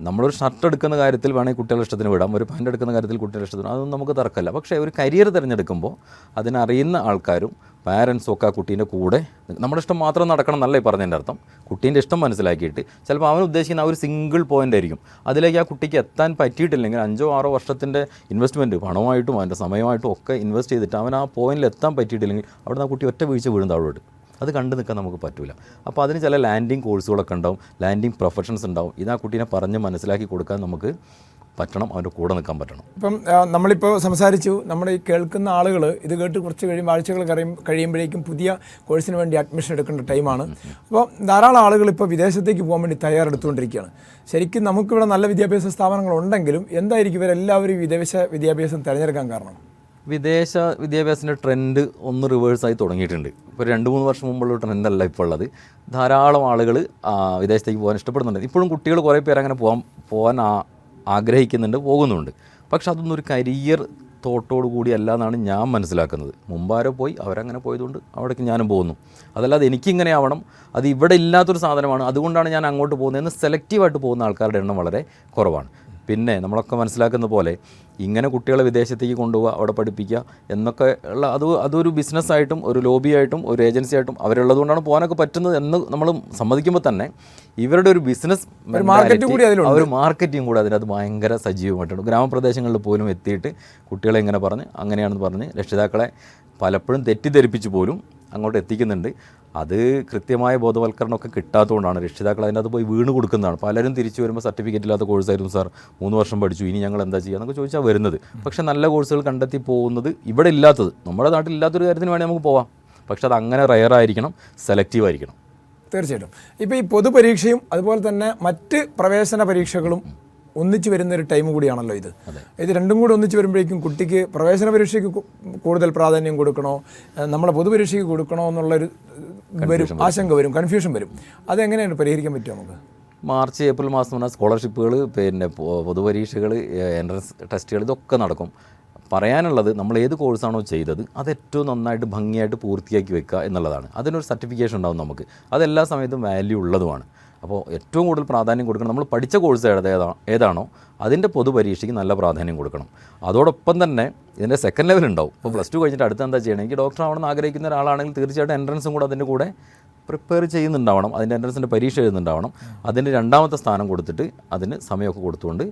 Speaker 2: നമ്മളൊരു ഷർട്ട് എടുക്കുന്ന കാര്യത്തിൽ വേണമെങ്കിൽ കുട്ടികളുടെ ഇഷ്ടത്തിന് വിടാം. ഒരു പാന്റ് എടുക്കുന്ന കാര്യത്തിൽ കുട്ടികളുടെ ഇഷ്ടത്തിന് അതൊന്നും നമുക്ക് തർക്കമല്ല. പക്ഷേ ഒരു കരിയർ തിരഞ്ഞെടുക്കുമ്പോൾ അതിനറിയുന്ന ആൾക്കാരും പാരൻസും ഒക്കെ ആ കുട്ടീന്റെ കൂടെ നമ്മുടെ ഇഷ്ടം മാത്രം നടക്കണം എന്നല്ലേ പറഞ്ഞതിന്റെ അർത്ഥം. കുട്ടീന്റെ ഇഷ്ടം മനസ്സിലാക്കിയിട്ട് ചിലപ്പോൾ അവൻ ഉദ്ദേശിക്കുന്ന ആ ഒരു സിംഗിൾ പോയിന്റ് ആയിരിക്കും. അതിലേക്ക് ആ കുട്ടിക്ക് എത്താൻ പറ്റിയിട്ടില്ലെങ്കിൽ അഞ്ചോ ആറോ വർഷത്തിന്റെ ഇൻവെസ്റ്റ്മെന്റ് പണമായിട്ടും അവന്റെ സമയമായിട്ടും ഒക്കെ ഇൻവെസ്റ്റ് ചെയ്തിട്ട് അവൻ ആ പോയിന്റിൽ എത്താൻ പറ്റിയിട്ടില്ലെങ്കിൽ അവിടെ ആ കുട്ടി ഒറ്റ വീഴ്ച വീഴും താഴോട്ട് അത് കണ്ടു നിൽക്കാൻ നമുക്ക് പറ്റില്ല അപ്പോൾ അതിന് ചില ലാൻഡിങ് കോഴ്സുകളൊക്കെ ഉണ്ടാവും. ലാൻഡിങ് പ്രൊഫഷൻസ് ഉണ്ടാവും. ഇത് കുട്ടീനെ പറഞ്ഞ് മനസ്സിലാക്കി കൊടുക്കാൻ നമുക്ക് പറ്റണം അവന്റെ കൂടെ നിൽക്കാൻ പറ്റണം.
Speaker 1: ഇപ്പം നമ്മളിപ്പോൾ സംസാരിച്ചു നമ്മൾ ഈ കേൾക്കുന്ന ആളുകൾ ഇത് കേട്ട് കുറച്ച് കഴിയുമ്പോൾ ആഴ്ചകൾ കഴിയും കഴിയുമ്പോഴേക്കും പുതിയ കോഴ്സിന് വേണ്ടി അഡ്മിഷൻ എടുക്കേണ്ട ടൈമാണ്. അപ്പോൾ ധാരാളം ആളുകൾ ഇപ്പോൾ വിദേശത്തേക്ക് പോകാൻ വേണ്ടി തയ്യാറെടുത്തുകൊണ്ടിരിക്കുകയാണ്. ശരിക്കും നമുക്കിവിടെ നല്ല വിദ്യാഭ്യാസ സ്ഥാപനങ്ങൾ ഉണ്ടെങ്കിലും എന്തായിരിക്കും ഇവരെല്ലാവരും വിദേശ വിദ്യാഭ്യാസം തിരഞ്ഞെടുക്കാൻ കാരണം?
Speaker 2: വിദേശ വിദ്യാഭ്യാസത്തിന്റെ ട്രെൻഡ് ഒന്ന് റിവേഴ്സായി തുടങ്ങിയിട്ടുണ്ട്. ഇപ്പോൾ രണ്ട് മൂന്ന് വർഷം മുമ്പുള്ള ട്രെൻഡല്ല ഇപ്പോൾ ഉള്ളത്. ധാരാളം ആളുകൾ വിദേശത്തേക്ക് പോകാൻ ഇഷ്ടപ്പെടുന്നുണ്ട്. ഇപ്പോഴും കുട്ടികൾ കുറേ പേര് അങ്ങനെ പോകാൻ പോകാൻ ആഗ്രഹിക്കുന്നുണ്ട് പോകുന്നുണ്ട്. പക്ഷെ അതൊന്നും ഒരു കരിയർ തോട്ടോടു കൂടി അല്ല എന്നാണ് ഞാൻ മനസ്സിലാക്കുന്നത്. മുമ്പാരോ പോയി അവരങ്ങനെ പോയതുകൊണ്ട് അവിടേക്ക് ഞാനും പോകുന്നു. അതല്ലാതെ എനിക്കിങ്ങനെ ആവണം അത് ഇവിടെ ഇല്ലാത്തൊരു സാധനമാണ് അതുകൊണ്ടാണ് ഞാൻ അങ്ങോട്ട് പോകുന്നതെന്ന് സെലക്റ്റീവായിട്ട് പോകുന്ന ആൾക്കാരുടെ എണ്ണം വളരെ കുറവാണ്. പിന്നെ നമ്മളൊക്കെ മനസ്സിലാക്കുന്ന പോലെ ഇങ്ങനെ കുട്ടികളെ വിദേശത്തേക്ക് കൊണ്ടുപോകുക അവിടെ പഠിപ്പിക്കുക എന്നൊക്കെ ഉള്ള അത് അതൊരു ബിസിനസ്സായിട്ടും ഒരു ലോബിയായിട്ടും ഒരു ഏജൻസി ആയിട്ടും അവരുള്ളത് കൊണ്ടാണ് പോകാനൊക്കെ പറ്റുന്നത് എന്ന് നമ്മൾ സമ്മതിക്കുമ്പോൾ തന്നെ ഇവരുടെ ഒരു ബിസിനസ്. ഒരു മാർക്കറ്റിംഗ് കൂടെ അതിനകത്ത് ഭയങ്കര സജീവമായിട്ടുണ്ട് ഗ്രാമപ്രദേശങ്ങളിൽ പോലും എത്തിയിട്ട് കുട്ടികളെ ഇങ്ങനെ പറഞ്ഞ് അങ്ങനെയാണെന്ന് പറഞ്ഞ് രക്ഷിതാക്കളെ പലപ്പോഴും തെറ്റിദ്ധരിപ്പിച്ച് പോലും അങ്ങോട്ട് എത്തിക്കുന്നുണ്ട്. അത് കൃത്യമായ ബോധവൽക്കരണമൊക്കെ കിട്ടാത്തതുകൊണ്ടാണ്. രക്ഷിതാക്കൾ അതിനകത്ത് പോയി വീണ് കൊടുക്കുന്നതാണ്. പലരും തിരിച്ചു വരുമ്പോൾ സർട്ടിഫിക്കറ്റ് ഇല്ലാത്ത കോഴ്സായിരുന്നു സാർ. മൂന്ന് വർഷം പഠിച്ചു. ഇനി ഞങ്ങൾ എന്താ ചെയ്യുക എന്നൊക്കെ ചോദിച്ചാൽ വരുന്നത്. പക്ഷേ നല്ല കോഴ്സുകൾ കണ്ടെത്തി പോകുന്നത് ഇവിടെ ഇല്ലാത്തത്. നമ്മുടെ നാട്ടിൽ ഇല്ലാത്തൊരു കാര്യത്തിന് വേണ്ടി നമുക്ക് പോവാം. പക്ഷെ അത് അങ്ങനെ റയർ ആയിരിക്കണം സെലക്റ്റീവ് ആയിരിക്കണം.
Speaker 1: തീർച്ചയായിട്ടും. ഇപ്പോൾ ഈ പൊതുപരീക്ഷയും അതുപോലെ തന്നെ മറ്റ് പ്രവേശന പരീക്ഷകളും ഒന്നിച്ച് വരുന്ന ഒരു ടൈം കൂടിയാണല്ലോ ഇത്. ഇത് രണ്ടും കൂടി ഒന്നിച്ച് വരുമ്പോഴേക്കും കുട്ടിക്ക് പ്രവേശന പരീക്ഷയ്ക്ക് കൂടുതൽ പ്രാധാന്യം കൊടുക്കണോ നമ്മളെ പൊതുപരീക്ഷയ്ക്ക് കൊടുക്കണോ എന്നുള്ളൊരു വരും ആശങ്ക വരും കൺഫ്യൂഷൻ വരും. അതെങ്ങനെയാണ് പരിഹരിക്കാൻ പറ്റുക നമുക്ക്?
Speaker 2: മാർച്ച് ഏപ്രിൽ മാസം പറഞ്ഞാൽ സ്കോളർഷിപ്പുകൾ പിന്നെ പൊതുപരീക്ഷകൾ എൻട്രൻസ് ടെസ്റ്റുകൾ ഇതൊക്കെ നടക്കും. പറയാനുള്ളത് നമ്മൾ ഏത് കോഴ്സാണോ ചെയ്തത് അത് ഏറ്റവും നന്നായിട്ട് ഭംഗിയായിട്ട് പൂർത്തിയാക്കി വെക്കുക എന്നുള്ളതാണ്. അതിനൊരു സർട്ടിഫിക്കേഷൻ ഉണ്ടാവും നമുക്ക്. അതെല്ലാ സമയത്തും വാല്യൂ ഉള്ളതുമാണ്. അപ്പോൾ ഏറ്റവും കൂടുതൽ പ്രാധാന്യം കൊടുക്കണം. നമ്മൾ പഠിച്ച കോഴ്സ് ഏതാ ഏതാണോ അതിന്റെ പൊതുപരീക്ഷയ്ക്ക് നല്ല പ്രാധാന്യം കൊടുക്കണം. അതോടൊപ്പം തന്നെ ഇതിന്റെ സെക്കൻഡ് ലെവൽ ഉണ്ടാവും. ഇപ്പോൾ പ്ലസ് ടു കഴിഞ്ഞിട്ട് അടുത്ത് എന്താ ചെയ്യണം? എനിക്ക് ഡോക്ടർ ആവണമെന്ന് ആഗ്രഹിക്കുന്ന ഒരാളാണെങ്കിൽ തീർച്ചയായിട്ടും എൻട്രൻസും കൂടെ അതിന്റെ കൂടെ പ്രിപ്പയർ ചെയ്യുന്നുണ്ടാവണം. അതിന്റെ എൻട്രൻസിന്റെ പരീക്ഷ എഴുതുന്നുണ്ടാവണം. അതിന്റെ രണ്ടാമത്തെ സ്ഥാനം കൊടുത്തിട്ട് അതിന് സമയമൊക്കെ കൊടുത്തുകൊണ്ട്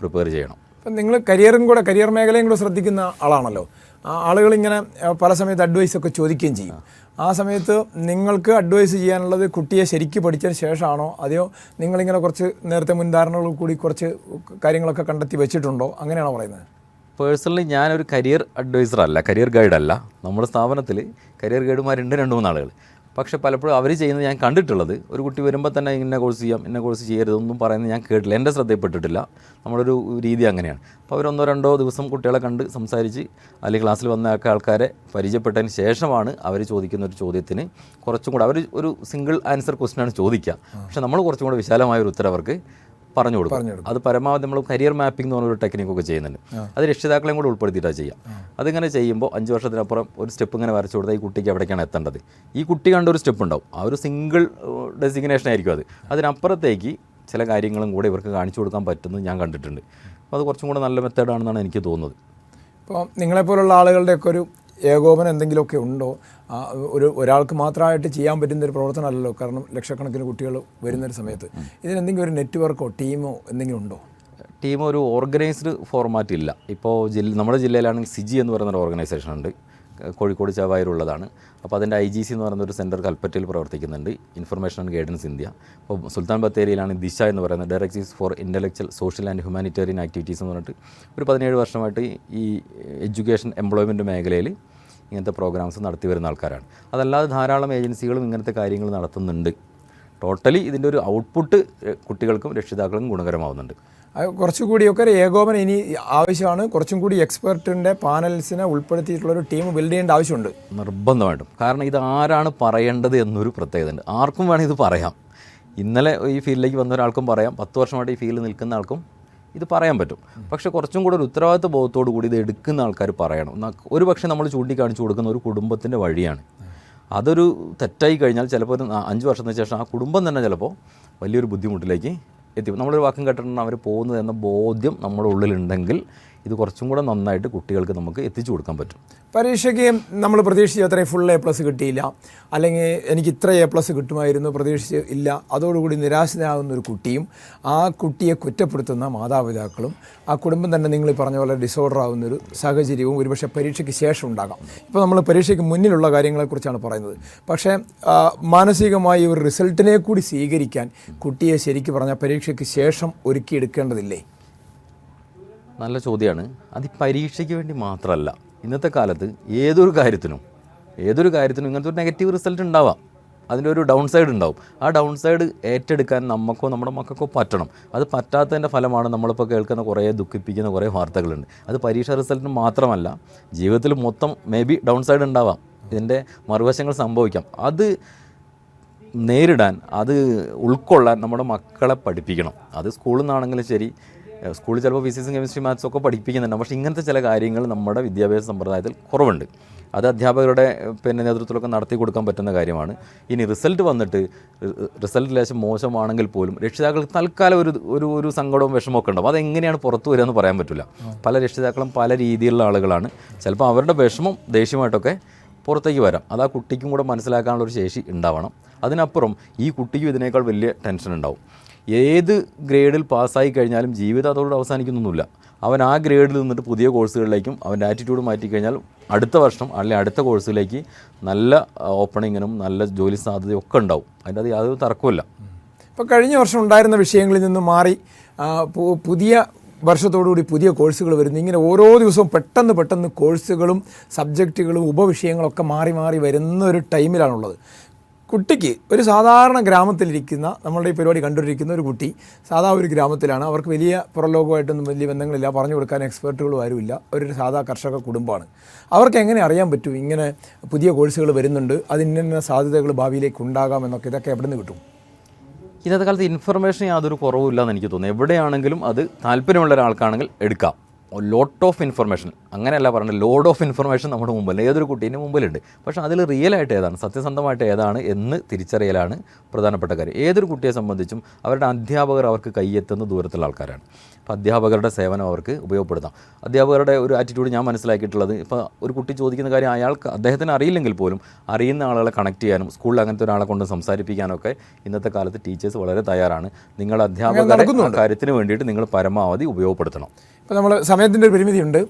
Speaker 2: പ്രിപ്പയർ ചെയ്യണം.
Speaker 1: അപ്പം നിങ്ങൾ കരിയറും കൂടെ കരിയർ മേഖലയും കൂടെ ശ്രദ്ധിക്കുന്ന ആളാണല്ലോ. ആ ആളുകൾ ഇങ്ങനെ പല സമയത്ത് അഡ്വൈസ് ഒക്കെ ചോദിക്കുകയും ചെയ്യും. ആ സമയത്ത് നിങ്ങൾക്ക് അഡ്വൈസ് ചെയ്യാനുള്ളത് കുട്ടിയെ ശരിക്ക് പഠിച്ചതിന് ശേഷമാണോ? അതെയോ നിങ്ങളിങ്ങനെ കുറച്ച് നേരത്തെ മുൻധാരണകൾ കൂടി കുറച്ച് കാര്യങ്ങളൊക്കെ കണ്ടെത്തി വെച്ചിട്ടുണ്ടോ? അങ്ങനെയാണോ പറയുന്നത്?
Speaker 2: പേഴ്സണലി ഞാനൊരു കരിയർ അഡ്വൈസർ അല്ല കരിയർ ഗൈഡ് അല്ല. നമ്മുടെ സ്ഥാപനത്തിൽ കരിയർ ഗൈഡുമാരുണ്ട് രണ്ട് മൂന്ന് ആളുകൾ പക്ഷേ പലപ്പോഴും അവർ ചെയ്യുന്നത് ഞാൻ കണ്ടിട്ടുള്ളത്. ഒരു കുട്ടി വരുമ്പോൾ തന്നെ ഇന്ന കോഴ്സ് ചെയ്യാം ഇന്ന കോഴ്സ് ചെയ്യരുതൊന്നും പറയുന്നത് ഞാൻ കേട്ടില്ല. എന്റെ ശ്രദ്ധയിൽപ്പെട്ടിട്ടില്ല. നമ്മളൊരു രീതി അങ്ങനെയാണ്. അപ്പോൾ അവരൊന്നോ രണ്ടോ ദിവസം കുട്ടികളെ കണ്ട് സംസാരിച്ച് അല്ലെങ്കിൽ ക്ലാസ്സിൽ വന്ന ആൾക്കാരെ പരിചയപ്പെട്ടതിന് ശേഷമാണ് അവർ ചോദിക്കുന്ന ഒരു ചോദ്യത്തിന് കുറച്ചും കൂടെ അവർ ഒരു സിംഗിൾ ആൻസർ ക്വസ്റ്റ്യനാണ് ചോദിക്കുക. പക്ഷേ നമ്മൾ കുറച്ചും കൂടെ വിശാലമായ ഒരു ഉത്തരം അവർക്ക് പറഞ്ഞു കൊടുക്കും. അത് പരമാവധി നമ്മൾ കരിയർ മാപ്പിംഗ് എന്ന് പറഞ്ഞൊരു ടെക്നിക്കൊക്കെ ചെയ്യുന്നുണ്ട്. അത് രക്ഷിതാക്കളെയും കൂടെ ഉൾപ്പെടുത്തിയിട്ടാണ് ചെയ്യാം അതിങ്ങനെ ചെയ്യുമ്പോൾ അഞ്ച് വർഷത്തിനപ്പുറം ഒരു സ്റ്റെപ്പ് ഇങ്ങനെ വരച്ചു കൊടുത്താൽ ഈ കുട്ടിക്ക് എവിടേക്കാണ് എത്തേണ്ടത്? ഈ കുട്ടി കണ്ട ഒരു സ്റ്റെപ്പ് ഉണ്ടാവും. ആ ഒരു സിംഗിൾ ഡെസിഗ്നേഷൻ ആയിരിക്കും അത്. അതിനപ്പുറത്തേക്ക് ചില കാര്യങ്ങളും കൂടെ ഇവർക്ക് കാണിച്ചു കൊടുക്കാൻ പറ്റുന്നത് ഞാൻ കണ്ടിട്ടുണ്ട്. അപ്പോൾ അത് കുറച്ചും കൂടെ നല്ല മെത്തേഡാണെന്നാണ് എനിക്ക് തോന്നുന്നത്.
Speaker 1: ഇപ്പോൾ നിങ്ങളെപ്പോലുള്ള ആളുകളുടെയൊക്കെ ഒരു ഏകോപനം എന്തെങ്കിലുമൊക്കെ ഉണ്ടോ? ഒരു ഒരാൾക്ക് മാത്രമായിട്ട് ചെയ്യാൻ പറ്റുന്ന ഒരു പ്രവർത്തനമല്ലല്ലോ. കാരണം ലക്ഷക്കണക്കിന് കുട്ടികൾ വരുന്നൊരു സമയത്ത്. ഇതിനെന്തെങ്കിലും ഒരു നെറ്റ്വർക്കോ ടീമോ എന്തെങ്കിലും ഉണ്ടോ?
Speaker 2: ടീം ഒരു ഓർഗനൈസ്ഡ് ഫോർമാറ്റ് ഇല്ല. ഇപ്പോൾ ജില്ല നമ്മുടെ ജില്ലയിലാണെങ്കിൽ സിജി എന്ന് പറയുന്ന ഒരു ഓർഗനൈസേഷൻ ഉണ്ട്. കോഴിക്കോട് ചവായൂരുള്ളതാണ് അപ്പോൾ അതിന്റെ ഐ ജി സി എന്ന് പറയുന്ന ഒരു സെന്റർ കൽപ്പറ്റയിൽ പ്രവർത്തിക്കുന്നുണ്ട്. ഇൻഫർമേഷൻ ആൻഡ് ഗൈഡൻസ് ഇന്ത്യ അപ്പോൾ സുൽത്താൻ ബത്തേരിയിലാണ് ദിശ എന്ന് പറയുന്നത്. Directives for intellectual social and humanitarian activities എന്ന് പറഞ്ഞിട്ട് ഒരു പതിനേഴ് വർഷമായിട്ട് ഈ എഡ്യൂക്കേഷൻ എംപ്ലോയ്മെന്റ് മേഖലയിൽ ഇങ്ങനത്തെ പ്രോഗ്രാംസ് നടത്തി വരുന്ന ആൾക്കാരാണ്. അതല്ലാതെ ധാരാളം ഏജൻസികളും ഇങ്ങനത്തെ കാര്യങ്ങൾ നടത്തുന്നുണ്ട്. ടോട്ടലി ഇതിന്റെ ഒരു ഔട്ട്പുട്ട് കുട്ടികൾക്കും രക്ഷിതാക്കൾക്കും ഗുണകരമാവുന്നുണ്ട്.
Speaker 1: കുറച്ചുകൂടിയൊക്കെ ഒരു ഏകോപനം ഇനി ആവശ്യമാണ്. കുറച്ചും കൂടി എക്സ്പെർട്ടിന്റെ പാനൽസിനെ ഉൾപ്പെടുത്തിയിട്ടുള്ള ഒരു ടീം ബിൽഡ് ചെയ്യേണ്ട ആവശ്യമുണ്ട്.
Speaker 2: നിർബന്ധമായിട്ടും. കാരണം ഇത് ആരാണ് പറയേണ്ടത് എന്നൊരു പ്രത്യേകത ഉണ്ട് ആർക്കും വേണം ഇത് പറയാം. ഇന്നലെ ഈ ഫീൽഡിലേക്ക് വന്ന ഒരാൾക്കും പറയാം. പത്ത് വർഷമായിട്ട് ഈ ഫീൽഡിൽ നിൽക്കുന്ന ആൾക്കും ഇത് പറയാൻ പറ്റും. പക്ഷെ കുറച്ചും കൂടെ ഒരു ഉത്തരവാദിത്വ ബോധത്തോടു കൂടി ഇത് എടുക്കുന്ന ആൾക്കാർ പറയണം. ഒരു പക്ഷേ നമ്മൾ ചൂണ്ടിക്കാണിച്ചു കൊടുക്കുന്ന ഒരു കുടുംബത്തിന്റെ വഴിയാണ്. അതൊരു തെറ്റായി കഴിഞ്ഞാൽ ചിലപ്പോൾ ഒരു അഞ്ച് വർഷത്തിന് ശേഷം ആ കുടുംബം തന്നെ ചിലപ്പോൾ വലിയൊരു ബുദ്ധിമുട്ടിലേക്ക് എത്തി. നമ്മളൊരു വാക്കും കേട്ടിട്ടുണ്ടെങ്കിൽ അവർ പോകുന്നത് എന്ന ബോധ്യം നമ്മുടെ ഉള്ളിലുണ്ടെങ്കിൽ ഇത് കുറച്ചും കൂടെ നന്നായിട്ട് കുട്ടികൾക്ക് നമുക്ക് എത്തിച്ചു കൊടുക്കാൻ പറ്റും.
Speaker 1: പരീക്ഷയ്ക്ക് നമ്മൾ പ്രതീക്ഷിച്ച അത്രയും ഫുൾ എ പ്ലസ് കിട്ടിയില്ല. അല്ലെങ്കിൽ എനിക്ക് ഇത്ര എ പ്ലസ് കിട്ടുമായിരുന്നു പ്രതീക്ഷിച്ച് ഇല്ല. അതോടുകൂടി നിരാശനാകുന്ന ഒരു കുട്ടിയും ആ കുട്ടിയെ കുറ്റപ്പെടുത്തുന്ന മാതാപിതാക്കളും ആ കുടുംബം തന്നെ നിങ്ങൾ പറഞ്ഞ പോലെ ഡിസോർഡർ ആകുന്ന ഒരു സാഹചര്യവും ഒരുപക്ഷെ പരീക്ഷയ്ക്ക് ശേഷം ഉണ്ടാകാം. ഇപ്പോൾ നമ്മൾ പരീക്ഷയ്ക്ക് മുന്നിലുള്ള കാര്യങ്ങളെക്കുറിച്ചാണ് പറയുന്നത്. പക്ഷേ മാനസികമായി ഒരു റിസൾട്ടിനെ കൂടി സ്വീകരിക്കാൻ കുട്ടിയെ ശരിക്കും പറഞ്ഞാൽ പരീക്ഷയ്ക്ക് ശേഷം ഒരുക്കിയെടുക്കേണ്ടതില്ലേ
Speaker 2: നല്ല ചോദ്യമാണ്. അത് പരീക്ഷയ്ക്ക് വേണ്ടി മാത്രമല്ല ഇന്നത്തെ കാലത്ത് ഏതൊരു കാര്യത്തിനും ഏതൊരു കാര്യത്തിനും ഇങ്ങനത്തെ ഒരു നെഗറ്റീവ് റിസൾട്ട് ഉണ്ടാവാം. അതിന്റെ ഒരു ഡൗൺ സൈഡ് ഉണ്ടാവും. ആ ഡൗൺ സൈഡ് ഏറ്റെടുക്കാൻ നമുക്കോ നമ്മുടെ മക്കൾക്കോ പറ്റണം. അത് പറ്റാത്തതിന്റെ ഫലമാണ് നമ്മളിപ്പോൾ കേൾക്കുന്ന കുറേ ദുഃഖിപ്പിക്കുന്ന കുറേ വാർത്തകളുണ്ട്. അത് പരീക്ഷാ റിസൾട്ടിന് മാത്രമല്ല ജീവിതത്തിൽ മൊത്തം മേ ബി ഡൗൺ സൈഡ് ഉണ്ടാവാം. ഇതിന്റെ മറുവശങ്ങൾ സംഭവിക്കാം. അത് നേരിടാൻ അത് ഉൾക്കൊള്ളാൻ നമ്മുടെ മക്കളെ പഠിപ്പിക്കണം. അത് സ്കൂളിൽ നിന്നാണെങ്കിലും ശരി സ്കൂളിൽ ചിലപ്പോൾ ഫിസിക്സും കെമിസ്ട്രി മാത്സും ഒക്കെ പഠിപ്പിക്കുന്നുണ്ട്. പക്ഷേ ഇങ്ങനത്തെ ചില കാര്യങ്ങൾ നമ്മുടെ വിദ്യാഭ്യാസ സമ്പ്രദായത്തിൽ കുറവുണ്ട്. അത് അധ്യാപകരുടെ പിന്നെ നേതൃത്വത്തിലൊക്കെ നടത്തി കൊടുക്കാൻ പറ്റുന്ന കാര്യമാണ്. ഇനി റിസൾട്ട് വന്നിട്ട് റിസൾട്ട് ലേശം മോശമാണെങ്കിൽ പോലും രക്ഷിതാക്കൾക്ക് തൽക്കാലം ഒരു ഒരു ഒരു സങ്കടവും വിഷമമൊക്കെ ഉണ്ടാവും. അതെങ്ങനെയാണ് പുറത്തു വരിക എന്ന് പറയാൻ പറ്റില്ല. പല രക്ഷിതാക്കളും പല രീതിയിലുള്ള ആളുകളാണ്. ചിലപ്പോൾ അവരുടെ വിഷമം ദേഷ്യമായിട്ടൊക്കെ പുറത്തേക്ക് വരാം. അത് ആ കുട്ടിക്കും കൂടെ മനസ്സിലാക്കാനുള്ള ഒരു ശേഷി ഉണ്ടാവണം. അതിനപ്പുറം ഈ കുട്ടിക്കും ഇതിനേക്കാൾ വലിയ ടെൻഷൻ ഉണ്ടാവും. ഏത് ഗ്രേഡിൽ പാസ്സായി കഴിഞ്ഞാലും ജീവിതം അതോട് അവസാനിക്കുന്നൊന്നുമില്ല. അവൻ ആ ഗ്രേഡിൽ നിന്നിട്ട് പുതിയ കോഴ്സുകളിലേക്കും അവന്റെ ആറ്റിറ്റ്യൂഡ് മാറ്റിക്കഴിഞ്ഞാൽ അടുത്ത വർഷം അല്ലെങ്കിൽ അടുത്ത കോഴ്സിലേക്ക് നല്ല ഓപ്പണിങ്ങിനും നല്ല ജോലി സാധ്യതയും ഒക്കെ ഉണ്ടാവും. അതിന്റെ അത് യാതൊരു തർക്കമില്ല
Speaker 1: ഇപ്പോൾ കഴിഞ്ഞ വർഷം ഉണ്ടായിരുന്ന വിഷയങ്ങളിൽ നിന്ന് മാറി പുതിയ വർഷത്തോടുകൂടി പുതിയ കോഴ്സുകൾ വരുന്നു. ഇങ്ങനെ ഓരോ ദിവസവും പെട്ടെന്ന് പെട്ടെന്ന് കോഴ്സുകളും സബ്ജക്റ്റുകളും ഉപവിഷയങ്ങളൊക്കെ മാറി മാറി വരുന്ന ഒരു ടൈമിലാണുള്ളത്. കുട്ടിക്ക് ഒരു സാധാരണ ഗ്രാമത്തിലിരിക്കുന്ന നമ്മളുടെ ഈ പരിപാടി കണ്ടുകൊണ്ടിരിക്കുന്ന ഒരു കുട്ടി സാധാ ഒരു ഗ്രാമത്തിലാണ്. അവർക്ക് വലിയ പുറലോകമായിട്ടൊന്നും വലിയ ബന്ധങ്ങളില്ല. പറഞ്ഞു കൊടുക്കാൻ എക്സ്പേർട്ടുകളും ആരുമില്ല. അവരൊരു സാധാ കർഷക കുടുംബമാണ്. അവർക്ക് എങ്ങനെ അറിയാൻ പറ്റും? ഇങ്ങനെ പുതിയ കോഴ്സുകൾ വരുന്നുണ്ട്. അതിന് സാധ്യതകൾ ഭാവിയിലേക്ക് ഉണ്ടാകാം എന്നൊക്കെ ഇതൊക്കെ എവിടെ നിന്ന് കിട്ടും?
Speaker 2: ഇന്നത്തെ കാലത്ത് ഇൻഫർമേഷൻ യാതൊരു കുറവുമില്ല എന്ന് എനിക്ക് തോന്നുന്നു. എവിടെയാണെങ്കിലും അത് താല്പര്യമുള്ള ഒരാൾക്കാണെങ്കിൽ എടുക്കാം. ലോട്ട് ഓഫ് ഇൻഫർമേഷൻ അങ്ങനെയല്ല പറയുന്നത് ലോഡ് ഓഫ് ഇൻഫർമേഷൻ നമ്മുടെ മുമ്പിൽ ഏതൊരു കുട്ടീന്റെ മുമ്പിലുണ്ട്. പക്ഷേ അതിൽ റിയൽ ആയിട്ട് ഏതാണ് സത്യസന്ധമായിട്ട് ഏതാണ് എന്ന് തിരിച്ചറിയലാണ് പ്രധാനപ്പെട്ട കാര്യം. ഏതൊരു കുട്ടിയെ സംബന്ധിച്ചും അവരുടെ അധ്യാപകർ അവർക്ക് കൈയെത്തുന്ന ദൂരത്തുള്ള ആൾക്കാരാണ്. അപ്പോൾ അധ്യാപകരുടെ സേവനം അവർക്ക് ഉപയോഗപ്പെടുത്താം. അധ്യാപകരുടെ ഒരു ആറ്റിറ്റ്യൂഡ് ഞാൻ മനസ്സിലാക്കിയിട്ടുള്ളത് ഇപ്പോൾ ഒരു കുട്ടി ചോദിക്കുന്ന കാര്യം അയാൾക്ക് അദ്ദേഹത്തിന് അറിയില്ലെങ്കിൽ പോലും അറിയുന്ന ആളുകളെ കണക്ട് ചെയ്യാനും സ്കൂളിൽ അങ്ങനത്തെ ഒരാളെ കൊണ്ട് സംസാരിപ്പിക്കാനൊക്കെ ഇന്നത്തെ കാലത്ത് ടീച്ചേഴ്സ് വളരെ തയ്യാറാണ്. നിങ്ങൾ അധ്യാപകരുടെ കാര്യത്തിന് വേണ്ടിയിട്ട് നിങ്ങൾ പരമാവധി ഉപയോഗപ്പെടുത്തണം.
Speaker 1: ഇപ്പോൾ നമ്മൾ സമയത്തിന്റെ ഒരു പരിമിതിയുണ്ട്.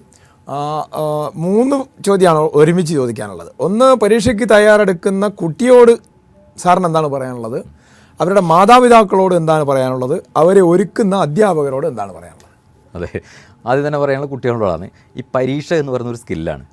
Speaker 1: മൂന്ന് ചോദ്യമാണ് ഒരുമിച്ച് ചോദിക്കാനുള്ളത്. ഒന്ന് പരീക്ഷയ്ക്ക് തയ്യാറെടുക്കുന്ന കുട്ടിയോട് സാറിന് എന്താണ് പറയാനുള്ളത്? അവരുടെ മാതാപിതാക്കളോട് എന്താണ് പറയാനുള്ളത്? അവരെ ഒരുക്കുന്ന അധ്യാപകരോട് എന്താണ് പറയാനുള്ളത്?
Speaker 2: അതെ. ആദ്യം തന്നെ പറയാനുള്ള കുട്ടികളോടാണ്. ഈ പരീക്ഷ എന്ന് പറയുന്ന ഒരു സ്കില്ലാണ്.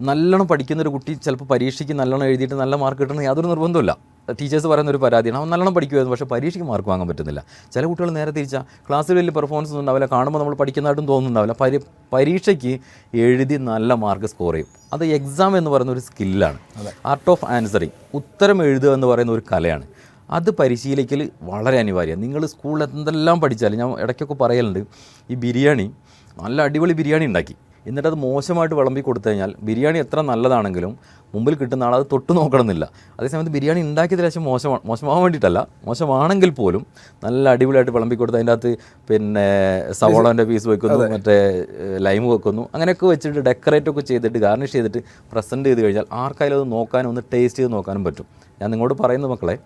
Speaker 2: നല്ലോണം പഠിക്കുന്ന ഒരു കുട്ടി ചിലപ്പോൾ പരീക്ഷയ്ക്ക് നല്ലോണം എഴുതിയിട്ട് നല്ല മാർക്ക് കിട്ടണം യാതൊരു നിർബന്ധമില്ല ടീച്ചേഴ്സ് പറയുന്ന ഒരു പരാതിയാണ്. അവൻ നല്ലോണം പഠിക്കുമായിരുന്നു. പക്ഷേ പരീക്ഷയ്ക്ക് മാർക്ക് വാങ്ങാൻ പറ്റുന്നില്ല. ചില കുട്ടികൾ നേരെ തിരിച്ചാൽ ക്ലാസ്സിൽ വലിയ പെർഫോമൻസ് ഒന്നും ഉണ്ടാവില്ല. കാണുമ്പോൾ നമ്മൾ പഠിക്കുന്നതായിട്ടും തോന്നുന്നുണ്ടാവില്ല. പരി പരീക്ഷയ്ക്ക് എഴുതി നല്ല മാർക്ക് സ്കോർ ചെയ്യും. അത് എക്സാം എന്ന് പറയുന്ന ഒരു സ്കില്ലാണ് ആർട്ട് ഓഫ് ആൻസറിങ് ഉത്തരം എഴുതുക എന്ന് പറയുന്ന ഒരു കലയാണ്. അത് പരിശീലിക്കൽ വളരെ അനിവാര്യമാണ് നിങ്ങൾ സ്കൂളിൽ എന്തെല്ലാം പഠിച്ചാലും ഞാൻ ഇടയ്ക്കൊക്കെ പറയലുണ്ട്. ഈ ബിരിയാണി നല്ല അടിപൊളി ബിരിയാണി ഉണ്ടാക്കി. എന്നിട്ട് അത് മോശമായിട്ട് വിളമ്പി കൊടുത്തു കഴിഞ്ഞാൽ ബിരിയാണി എത്ര നല്ലതാണെങ്കിലും മുമ്പിൽ കിട്ടുന്ന ആൾ അത് തൊട്ട് നോക്കണമെന്നില്ല. അതേസമയത്ത് ബിരിയാണി ഉണ്ടാക്കിയത് ശേഷം മോശമാണ് മോശമാവാൻ വേണ്ടിയിട്ടല്ല മോശമാണെങ്കിൽ പോലും നല്ല അടിപൊളിയായിട്ട് വിളമ്പി കൊടുത്ത് അതിന്റെ അകത്ത് പിന്നെ സവോളന്റെ പീസ് വെക്കുന്നു മറ്റേ ലൈം വെക്കുന്നു അങ്ങനെയൊക്കെ വെച്ചിട്ട് ഡെക്കറേറ്റ് ഒക്കെ ചെയ്തിട്ട് ഗാർണിഷ് ചെയ്തിട്ട് പ്രസന്റ് ചെയ്ത് കഴിഞ്ഞാൽ ആർക്കായാലും അത് നോക്കാനും ഒന്ന് ടേസ്റ്റ് ചെയ്ത് നോക്കാനും പറ്റും. ഞാൻ നിങ്ങളോട് പറയുന്നത് മക്കളെ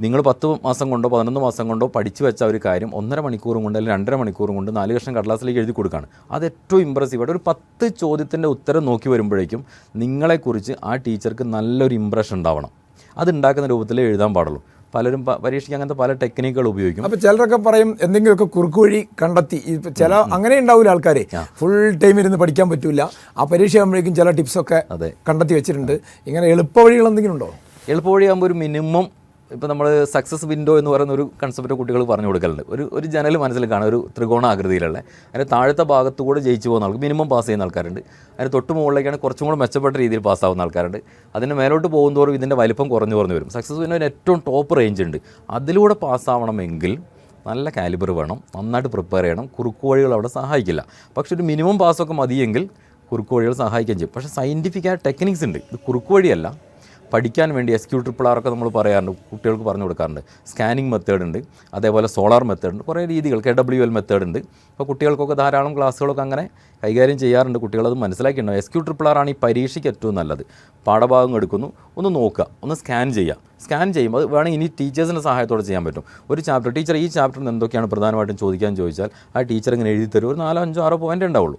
Speaker 2: നിങ്ങൾ പത്ത് മാസം കൊണ്ടോ പതിനൊന്ന് മാസം കൊണ്ടോ പഠിച്ചു വെച്ച ഒരു കാര്യം ഒന്നര മണിക്കൂറും കൊണ്ട് അല്ലെങ്കിൽ രണ്ടര മണിക്കൂറും കൊണ്ട് നാല് കഷ്ണം കടലാസിലേക്ക് എഴുതി കൊടുക്കുകയാണ് അത് ഏറ്റവും ഇമ്പ്രസീവ് ആയിട്ട് ഒരു പത്ത് ചോദ്യത്തിന്റെ ഉത്തരം നോക്കി വരുമ്പോഴേക്കും നിങ്ങളെക്കുറിച്ച് ആ ടീച്ചർക്ക് നല്ലൊരു ഇമ്പ്രഷൻ ഉണ്ടാവണം. അത് ഉണ്ടാക്കുന്ന രൂപത്തിലേ എഴുതാൻ പാടുള്ളൂ. പലരും പരീക്ഷയ്ക്ക് അങ്ങനത്തെ പല ടെക്നിക്കുകൾ ഉപയോഗിക്കും.
Speaker 1: അപ്പോൾ ചിലരൊക്കെ പറയും എന്തെങ്കിലുമൊക്കെ കുറുക്ക് വഴി കണ്ടെത്തി ചില അങ്ങനെ ഉണ്ടാവില്ല ആൾക്കാർ ഫുൾ ടൈം ഇരുന്ന് പഠിക്കാൻ പറ്റില്ല ആ പരീക്ഷ ആകുമ്പോഴേക്കും ചില ടിപ്സൊക്കെ
Speaker 2: അതെ.
Speaker 1: കണ്ടെത്തി വെച്ചിട്ടുണ്ട്. ഇങ്ങനെ എളുപ്പ വഴികൾ എന്തെങ്കിലും ഉണ്ടോ?
Speaker 2: എളുപ്പവഴിയാകുമ്പോൾ ഒരു മിനിമം ഇപ്പോൾ നമ്മൾ സക്സസ് വിൻഡോ എന്ന് പറയുന്ന ഒരു കൺസെപ്റ്റ് കുട്ടികൾ പറഞ്ഞു കൊടുക്കലുണ്ട് ഒരു ഒരു ജനൽ മനസ്സിൽ കാണാം ഒരു ത്രികോണ ആകൃതിയിലുള്ള അതിന്റെ താഴത്തെ ഭാഗത്തു കൂടെ ജയിച്ചു പോകുന്ന ആൾക്ക് മിനിമം പാസ് ചെയ്യുന്ന ആൾക്കാരുണ്ട്. അതിന് തൊട്ട് മുകളിലേക്കാണ് കുറച്ചും കൂടെ മെച്ചപ്പെട്ട രീതിയിൽ പാസ്സാവുന്ന ആൾക്കാരുണ്ട്. അതിന് മേലോട്ട് പോകുന്നതോറും ഇതിന്റെ വലിപ്പം കുറഞ്ഞു കുറഞ്ഞു വരും. സക്സസ് വിൻഡോന് ഏറ്റവും ടോപ്പ് റേഞ്ച് ഉണ്ട്. അതിലൂടെ പാസ്സാവണമെങ്കിൽ നല്ല കാലിബർ വേണം നന്നായിട്ട് പ്രിപ്പയർ ചെയ്യണം കുറുക്കു വഴികൾ അവിടെ സഹായിക്കില്ല. പക്ഷെ ഒരു മിനിമം പാസ്സൊക്കെ മതിയെങ്കിൽ കുറുക്കു വഴികൾ സഹായിക്കുകയും ചെയ്യും. പക്ഷേ സയന്റിഫിക്കായ ടെക്നിക്സ് ഉണ്ട്. ഇത് കുറുക്കു വഴിയല്ല പഠിക്കാൻ വേണ്ടി എസ് ക്യൂ ട്രിപ്പിൾ ആറൊക്കെ നമ്മൾ പറയാറുണ്ട് കുട്ടികൾക്ക് പറഞ്ഞു കൊടുക്കാറുണ്ട്. സ്കാനിങ് മെത്തേഡ് ഉണ്ട് അതേപോലെ സോളാർ മെത്തേഡ് ഉണ്ട് കുറേ രീതികൾ കെ ഡബ്ല്യു എൽ മെത്തേഡ് ഉണ്ട്. അപ്പോൾ കുട്ടികൾക്കൊക്കെ ധാരാളം ക്ലാസ്സുകളൊക്കെ അങ്ങനെ കൈകാര്യം ചെയ്യാറുണ്ട് കുട്ടികളത് മനസ്സിലാക്കിയിട്ടുണ്ടാവും എസ് ക്യൂ ട്രിപ്പിൾ ആറാണ് ഈ പരീക്ഷയ്ക്ക് ഏറ്റവും നല്ലത്. പാഠഭാഗം എടുക്കുന്നു ഒന്ന് നോക്കുക ഒന്ന് സ്കാൻ ചെയ്യുക. സ്കാൻ ചെയ്യുമ്പോൾ അത് വേണമെങ്കിൽ ഇനി ടീച്ചേഴ്സിന്റെ സഹായത്തോടെ ചെയ്യാൻ പറ്റും. ഒരു ചാപ്റ്റർ ടീച്ചർ ഈ ചാപ്റ്ററിന് എന്തൊക്കെയാണ് പ്രധാനമായിട്ടും ചോദിക്കാൻ ചോദിച്ചാൽ ആ ടീച്ചർ ഇങ്ങനെ എഴുതി തരും. ഒരു നാലോ അഞ്ചോ ആറോ പോയിന്റ് ഉണ്ടാവുള്ളൂ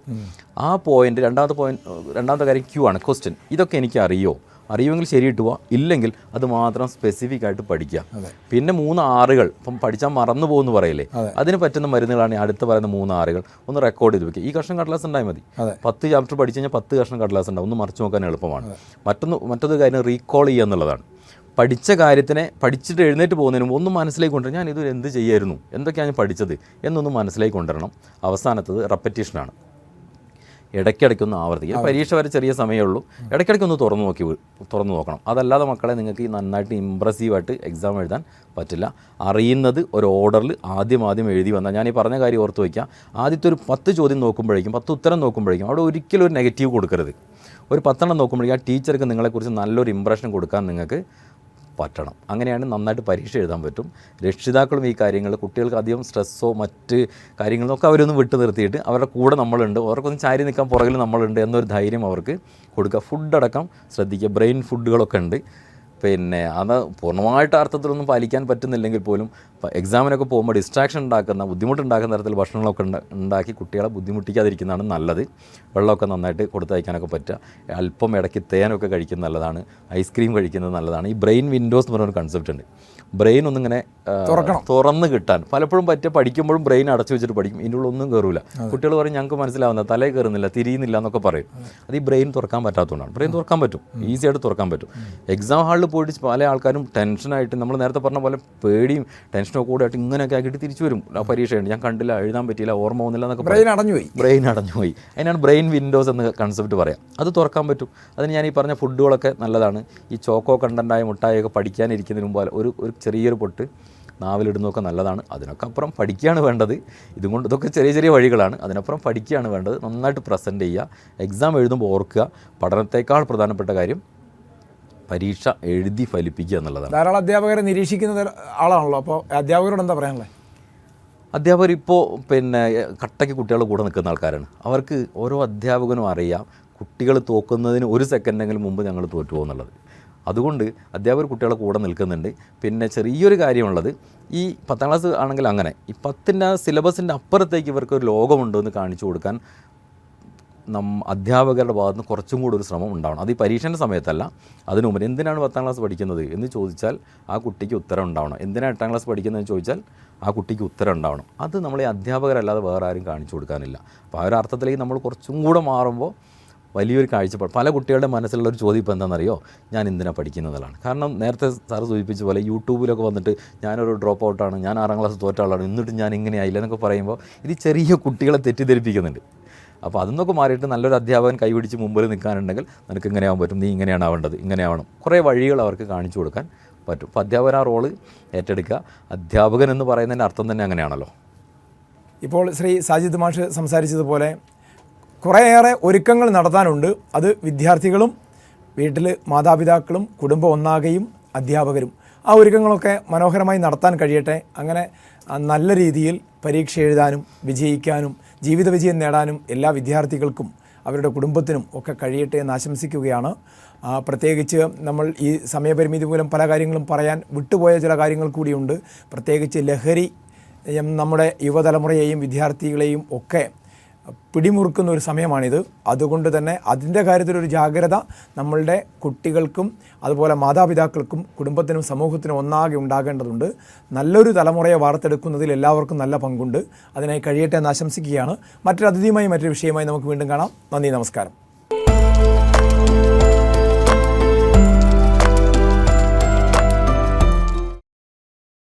Speaker 2: ആ പോയിന്റ് രണ്ടാമത്തെ പോയിന്റ് രണ്ടാമത്തെ കാര്യം ക്യൂ ആണ് ക്വസ്റ്റ്യൻ ഇതൊക്കെ എനിക്ക് അറിയോ അറിയുമെങ്കിൽ ശരി പോവാം. ഇല്ലെങ്കിൽ അത് മാത്രം സ്പെസിഫിക് ആയിട്ട് പഠിക്കുക. പിന്നെ മൂന്ന് ആറുകൾ. ഇപ്പം പഠിച്ചാൽ മറന്നു പോകുമെന്ന് പറയില്ലേ? അതിന് പറ്റുന്ന മരുന്നുകളാണ് അടുത്ത് പറയുന്ന മൂന്ന് ആറുകൾ. ഒന്ന് റെക്കോർഡ് ചെയ്ത് വെക്കുക. ഈ കഷ്ണം കടലാസ് ഉണ്ടായി മതി. പത്ത് ചാപ്റ്റർ പഠിച്ചു കഴിഞ്ഞാൽ പത്ത് കഷ്ണം കടലാസ് ഉണ്ടാവും. ഒന്ന് മറിച്ച് നോക്കാൻ എളുപ്പമാണ്. മറ്റൊന്ന് മറ്റൊരു കാര്യം റീകോൾ ചെയ്യുക എന്നുള്ളതാണ്. പഠിച്ച കാര്യത്തിനെ പഠിച്ചിട്ട് എഴുന്നേറ്റ് പോകുന്നതിന് മുമ്പ് ഒന്ന് മനസ്സിലേക്ക് കൊണ്ടുവരണം. ഞാൻ ഇത് എന്ത് ചെയ്യായിരുന്നു? എന്തൊക്കെയാണ് ഞാൻ പഠിച്ചത്? എന്നൊന്ന് മനസ്സിലേക്ക് കൊണ്ടുവരണം. അവസാനത്തത് റെപ്പറ്റീഷനാണ് ഇടയ്ക്കിടയ്ക്കൊന്ന് ആവർത്തിക്കുക. പരീക്ഷ വരെ ചെറിയ സമയമേ ഉള്ളൂ. ഇടയ്ക്കിടയ്ക്കൊന്ന് തുറന്നു നോക്കി തുറന്നു നോക്കണം. അതല്ലാതെ മക്കളെ നിങ്ങൾക്ക് ഈ നന്നായിട്ട് ഇമ്പ്രസീവായിട്ട് എക്സാം എഴുതാൻ പറ്റില്ല. അറിയുന്നത് ഒരു ഓർഡറിൽ ആദ്യം ആദ്യം എഴുതി വന്നാൽ ഞാൻ ഈ പറഞ്ഞ കാര്യം ഓർത്ത് വയ്ക്കുക. ആദ്യത്തെ ഒരു പത്ത് ചോദ്യം നോക്കുമ്പോഴേക്കും പത്ത് ഉത്തരം നോക്കുമ്പോഴേക്കും അവിടെ ഒരിക്കലും ഒരു നെഗറ്റീവ് കൊടുക്കരുത്. ഒരു പത്തെണ്ണം നോക്കുമ്പോഴേക്കും ആ ടീച്ചർക്ക് നിങ്ങളെക്കുറിച്ച് നല്ലൊരു ഇമ്പ്രഷൻ കൊടുക്കാൻ നിങ്ങൾക്ക് പറ്റണം. അങ്ങനെയാണ് നന്നായിട്ട് പരീക്ഷ എഴുതാൻ പറ്റും. രക്ഷിതാക്കളും ഈ കാര്യങ്ങൾ കുട്ടികൾക്ക് അധികം സ്ട്രെസ്സോ മറ്റ് കാര്യങ്ങളൊക്കെ അവരൊന്ന് വിട്ടു നിർത്തിയിട്ട് അവരുടെ കൂടെ നമ്മളുണ്ട്. അവർക്കൊന്ന് ചാരി നിൽക്കാൻ പുറകിൽ നമ്മളുണ്ട് എന്നൊരു ധൈര്യം അവർക്ക് കൊടുക്കുക. ഫുഡടക്കം ശ്രദ്ധിക്കുക. ബ്രെയിൻ ഫുഡുകളൊക്കെ ഉണ്ട്. പിന്നെ അത് പൂർണമായിട്ട് അർത്ഥത്തിലൊന്നും പാലിക്കാൻ പറ്റുന്നില്ലെങ്കിൽ പോലും എക്സാമിനൊക്കെ പോകുമ്പോൾ ഡിസ്ട്രാക്ഷൻ ഉണ്ടാക്കുന്ന ബുദ്ധിമുട്ടുണ്ടാക്കുന്ന തരത്തിൽ ഭക്ഷണങ്ങളൊക്കെ ഉണ്ടാക്കി കുട്ടികളെ ബുദ്ധിമുട്ടിക്കാതിരിക്കുന്നതാണ് നല്ലത്. വെള്ളമൊക്കെ നന്നായിട്ട് കൊടുത്തയക്കാനൊക്കെ പറ്റുക. അല്പം ഇടയ്ക്ക് തേനൊക്കെ കഴിക്കുന്നത് നല്ലതാണ്. ഐസ്ക്രീം കഴിക്കുന്നത് നല്ലതാണ്. ഈ ബ്രെയിൻ വിൻഡോസ് എന്ന് പറയുന്ന കൺസെപ്റ്റ് ഉണ്ട്. ബ്രെയിൻ ഒന്നിങ്ങനെ തുറന്ന് കിട്ടാൻ. പലപ്പോഴും പറ്റിയ പഠിക്കുമ്പോഴും ബ്രെയിൻ അടച്ചു വെച്ചിട്ട് പഠിക്കും. ഇതിന്റെ ഉള്ളിൽ ഒന്നും കയറൂല കുട്ടികൾ പറയും ഞങ്ങൾക്ക് മനസ്സിലാവുന്ന തലയിൽ കയറുന്നില്ല തിരിയുന്നില്ല എന്നൊക്കെ പറയും. അത്. ഈ ബ്രെയിൻ തുറക്കാൻ പറ്റാത്തതുകൊണ്ടാണ്. ബ്രെയിൻ തുറക്കാൻ പറ്റും. ഈസി ആയിട്ട് തുറക്കാൻ പറ്റും. എക്സാം ഹാളിൽ പോയിട്ട് പല ആൾക്കാരും ടെൻഷനായിട്ട് നമ്മൾ നേരത്തെ പറഞ്ഞ പോലെ പേടിയും ടെൻഷനൊക്കെ കൂടെ ആയിട്ട് ഇങ്ങനെയൊക്കെ ആക്കിയിട്ട് തിരിച്ചു വരും. ആ പരീക്ഷയുണ്ട് ഞാൻ കണ്ടില്ല എഴുതാൻ പറ്റിയില്ല ഓർമ്മ വന്നില്ല എന്നൊക്കെ ബ്രെയിൻ
Speaker 1: ബ്രെയിൻ അടഞ്ഞുപോയി.
Speaker 2: ബ്രെയിൻ അടഞ്ഞുപോയി. അതിനാണ് ബ്രെയിൻ വിൻഡോസ് എന്ന കൺസെപ്റ്റ് പറയാം. അത് തുറക്കാൻ പറ്റും. അതിന് ഞാൻ ഈ പറഞ്ഞ ഫുഡുകളൊക്കെ നല്ലതാണ്. ഈ ചോക്കോ കണ്ടന്റായ മുട്ടായൊക്കെ പഠിക്കാനിരിക്കുന്നതിന് മുമ്പ് ഒരു ഒരു ചെറിയൊരു പൊട്ട് നാവിലിടുന്നതൊക്കെ നല്ലതാണ്. അതിനൊക്കെ അപ്പുറം പഠിക്കുകയാണ് വേണ്ടത്. ഇതുകൊണ്ട് ഇതൊക്കെ ചെറിയ ചെറിയ വഴികളാണ്. അതിനപ്പുറം പഠിക്കുകയാണ് വേണ്ടത്. നന്നായിട്ട് പ്രസന്റ് ചെയ്യുക. എക്സാം എഴുതുമ്പോൾ ഓർക്കുക. പഠനത്തേക്കാൾ പ്രധാനപ്പെട്ട കാര്യം പരീക്ഷ എഴുതി ഫലിപ്പിക്കുക എന്നുള്ളതാണ്.
Speaker 1: ധാരാളം അധ്യാപകരെ നിരീക്ഷിക്കുന്ന ആളാണല്ലോ. അപ്പോൾ അധ്യാപകരോട് എന്താ പറയാനുള്ളത്?
Speaker 2: അധ്യാപകർ ഇപ്പോൾ പിന്നെ കട്ടയ്ക്ക് കുട്ടികളുടെ കൂടെ നിൽക്കുന്ന ആൾക്കാരാണ്. അവർക്ക് ഓരോ അധ്യാപകനും അറിയാം. കുട്ടികൾ തോക്കുന്നതിന് ഒരു സെക്കൻഡെങ്കിലും മുമ്പ് ഞങ്ങൾ തോറ്റു പോകുന്നുള്ളത് അതുകൊണ്ട് അധ്യാപകർ കുട്ടികളെ കൂടെ നിൽക്കുന്നുണ്ട്. പിന്നെ ചെറിയൊരു കാര്യമുള്ളത് ഈ പത്താം ക്ലാസ് ആണെങ്കിൽ അങ്ങനെ ഈ പത്തിന്റെ സിലബസിന്റെ അപ്പുറത്തേക്ക് ഇവർക്ക് ഒരു ലോകമുണ്ടെന്ന് കാണിച്ചു കൊടുക്കാൻ നം അധ്യാപകരുടെ ഭാഗത്ത് നിന്ന് കുറച്ചും കൂടി ഒരു ശ്രമം ഉണ്ടാവണം. അത് ഈ പരീക്ഷേന്റെ സമയത്തല്ല അതിനു മുമ്പ് എന്തിനാണ് പത്താം ക്ലാസ് പഠിക്കുന്നത് എന്ന് ചോദിച്ചാൽ ആ കുട്ടിക്ക് ഉത്തരം ഉണ്ടാവണം. എന്തിനാണ് എട്ടാം ക്ലാസ് പഠിക്കുന്നതെന്ന് ചോദിച്ചാൽ ആ കുട്ടിക്ക് ഉത്തരം ഉണ്ടാവണം. അത് നമ്മൾ ഈ അധ്യാപകരല്ലാതെ വേറെ ആരും കാണിച്ചു കൊടുക്കാനില്ല. അപ്പോൾ ആ ഒരു അർത്ഥത്തിലേക്ക് നമ്മൾ കുറച്ചും കൂടെ മാറുമ്പോൾ വലിയൊരു കാഴ്ചപ്പാട്. പല കുട്ടികളുടെ മനസ്സിലുള്ള ഒരു ചോദ്യം ഇപ്പോൾ എന്താണെന്നറിയോ? ഞാൻ എന്തിനാണ് പഠിക്കുന്നതാണ് കാരണം നേരത്തെ സാറ് സൂചിപ്പിച്ച പോലെ യൂട്യൂബിലൊക്കെ വന്നിട്ട് ഞാനൊരു ഡ്രോപ്പ് ഔട്ടാണ് ഞാൻ ആറാം ക്ലാസ് തോറ്റ ആളാണ് എന്നിട്ട് ഞാൻ ഇങ്ങനെയായില്ല എന്നൊക്കെ പറയുമ്പോൾ ഇത് ചെറിയ കുട്ടികളെ തെറ്റിദ്ധരിപ്പിക്കുന്നുണ്ട്. അപ്പോൾ അതൊന്നൊക്കെ മാറിയിട്ട് നല്ലൊരു അധ്യാപകൻ കൈപിടിച്ച് മുമ്പിൽ നിൽക്കാനുണ്ടെങ്കിൽ നിനക്ക് ഇങ്ങനെ ആവാൻ പറ്റും നീ ഇങ്ങനെയാണ് ആവേണ്ടത് ഇങ്ങനെ കുറേ വഴികൾ അവർക്ക് കാണിച്ചു കൊടുക്കാൻ പറ്റും. അപ്പോൾ അധ്യാപകൻ ആ റോൾ ഏറ്റെടുക്കുക. അധ്യാപകൻ എന്ന് പറയുന്നതിന്റെ അർത്ഥം തന്നെ അങ്ങനെയാണല്ലോ.
Speaker 1: ഇപ്പോൾ ശ്രീ സാജിദ് മാഷ് സംസാരിച്ചതുപോലെ കുറേയേറെ ഒരുക്കങ്ങൾ നടത്താനുണ്ട്. അത് വിദ്യാർത്ഥികളും വീട്ടിൽ മാതാപിതാക്കളും കുടുംബം ഒന്നാകെയും അധ്യാപകരും. ആ ഒരുക്കങ്ങളൊക്കെ മനോഹരമായി നടത്താൻ കഴിയട്ടെ. അങ്ങനെ നല്ല രീതിയിൽ പരീക്ഷ എഴുതാനും വിജയിക്കാനും ജീവിത വിജയം നേടാനും എല്ലാ വിദ്യാർത്ഥികൾക്കും അവരുടെ കുടുംബത്തിനും ഒക്കെ കഴിയട്ടെ എന്ന് ആശംസിക്കുകയാണ്. പ്രത്യേകിച്ച് നമ്മൾ ഈ സമയപരിമിതി മൂലം പല കാര്യങ്ങളും പറയാൻ വിട്ടുപോയ ചില കാര്യങ്ങൾ കൂടിയുണ്ട്. പ്രത്യേകിച്ച് ലഹരി നമ്മുടെ യുവതലമുറയെയും വിദ്യാർത്ഥികളെയും ഒക്കെ പിടിമുറുക്കുന്ന ഒരു സമയമാണിത്. അതുകൊണ്ട് തന്നെ അതിന്റെ കാര്യത്തിലൊരു ജാഗ്രത നമ്മളുടെ കുട്ടികൾക്കും അതുപോലെ മാതാപിതാക്കൾക്കും കുടുംബത്തിനും സമൂഹത്തിനും ഒന്നാകെ ഉണ്ടാകേണ്ടതുണ്ട്. നല്ലൊരു തലമുറയെ വാർത്തെടുക്കുന്നതിൽ എല്ലാവർക്കും നല്ല പങ്കുണ്ട്. അതിനായി കഴിയട്ടെ എന്ന് ആശംസിക്കുകയാണ്. മറ്റൊരു അതിഥിയുമായി മറ്റൊരു വിഷയമായി നമുക്ക് വീണ്ടും കാണാം. നന്ദി നമസ്കാരം.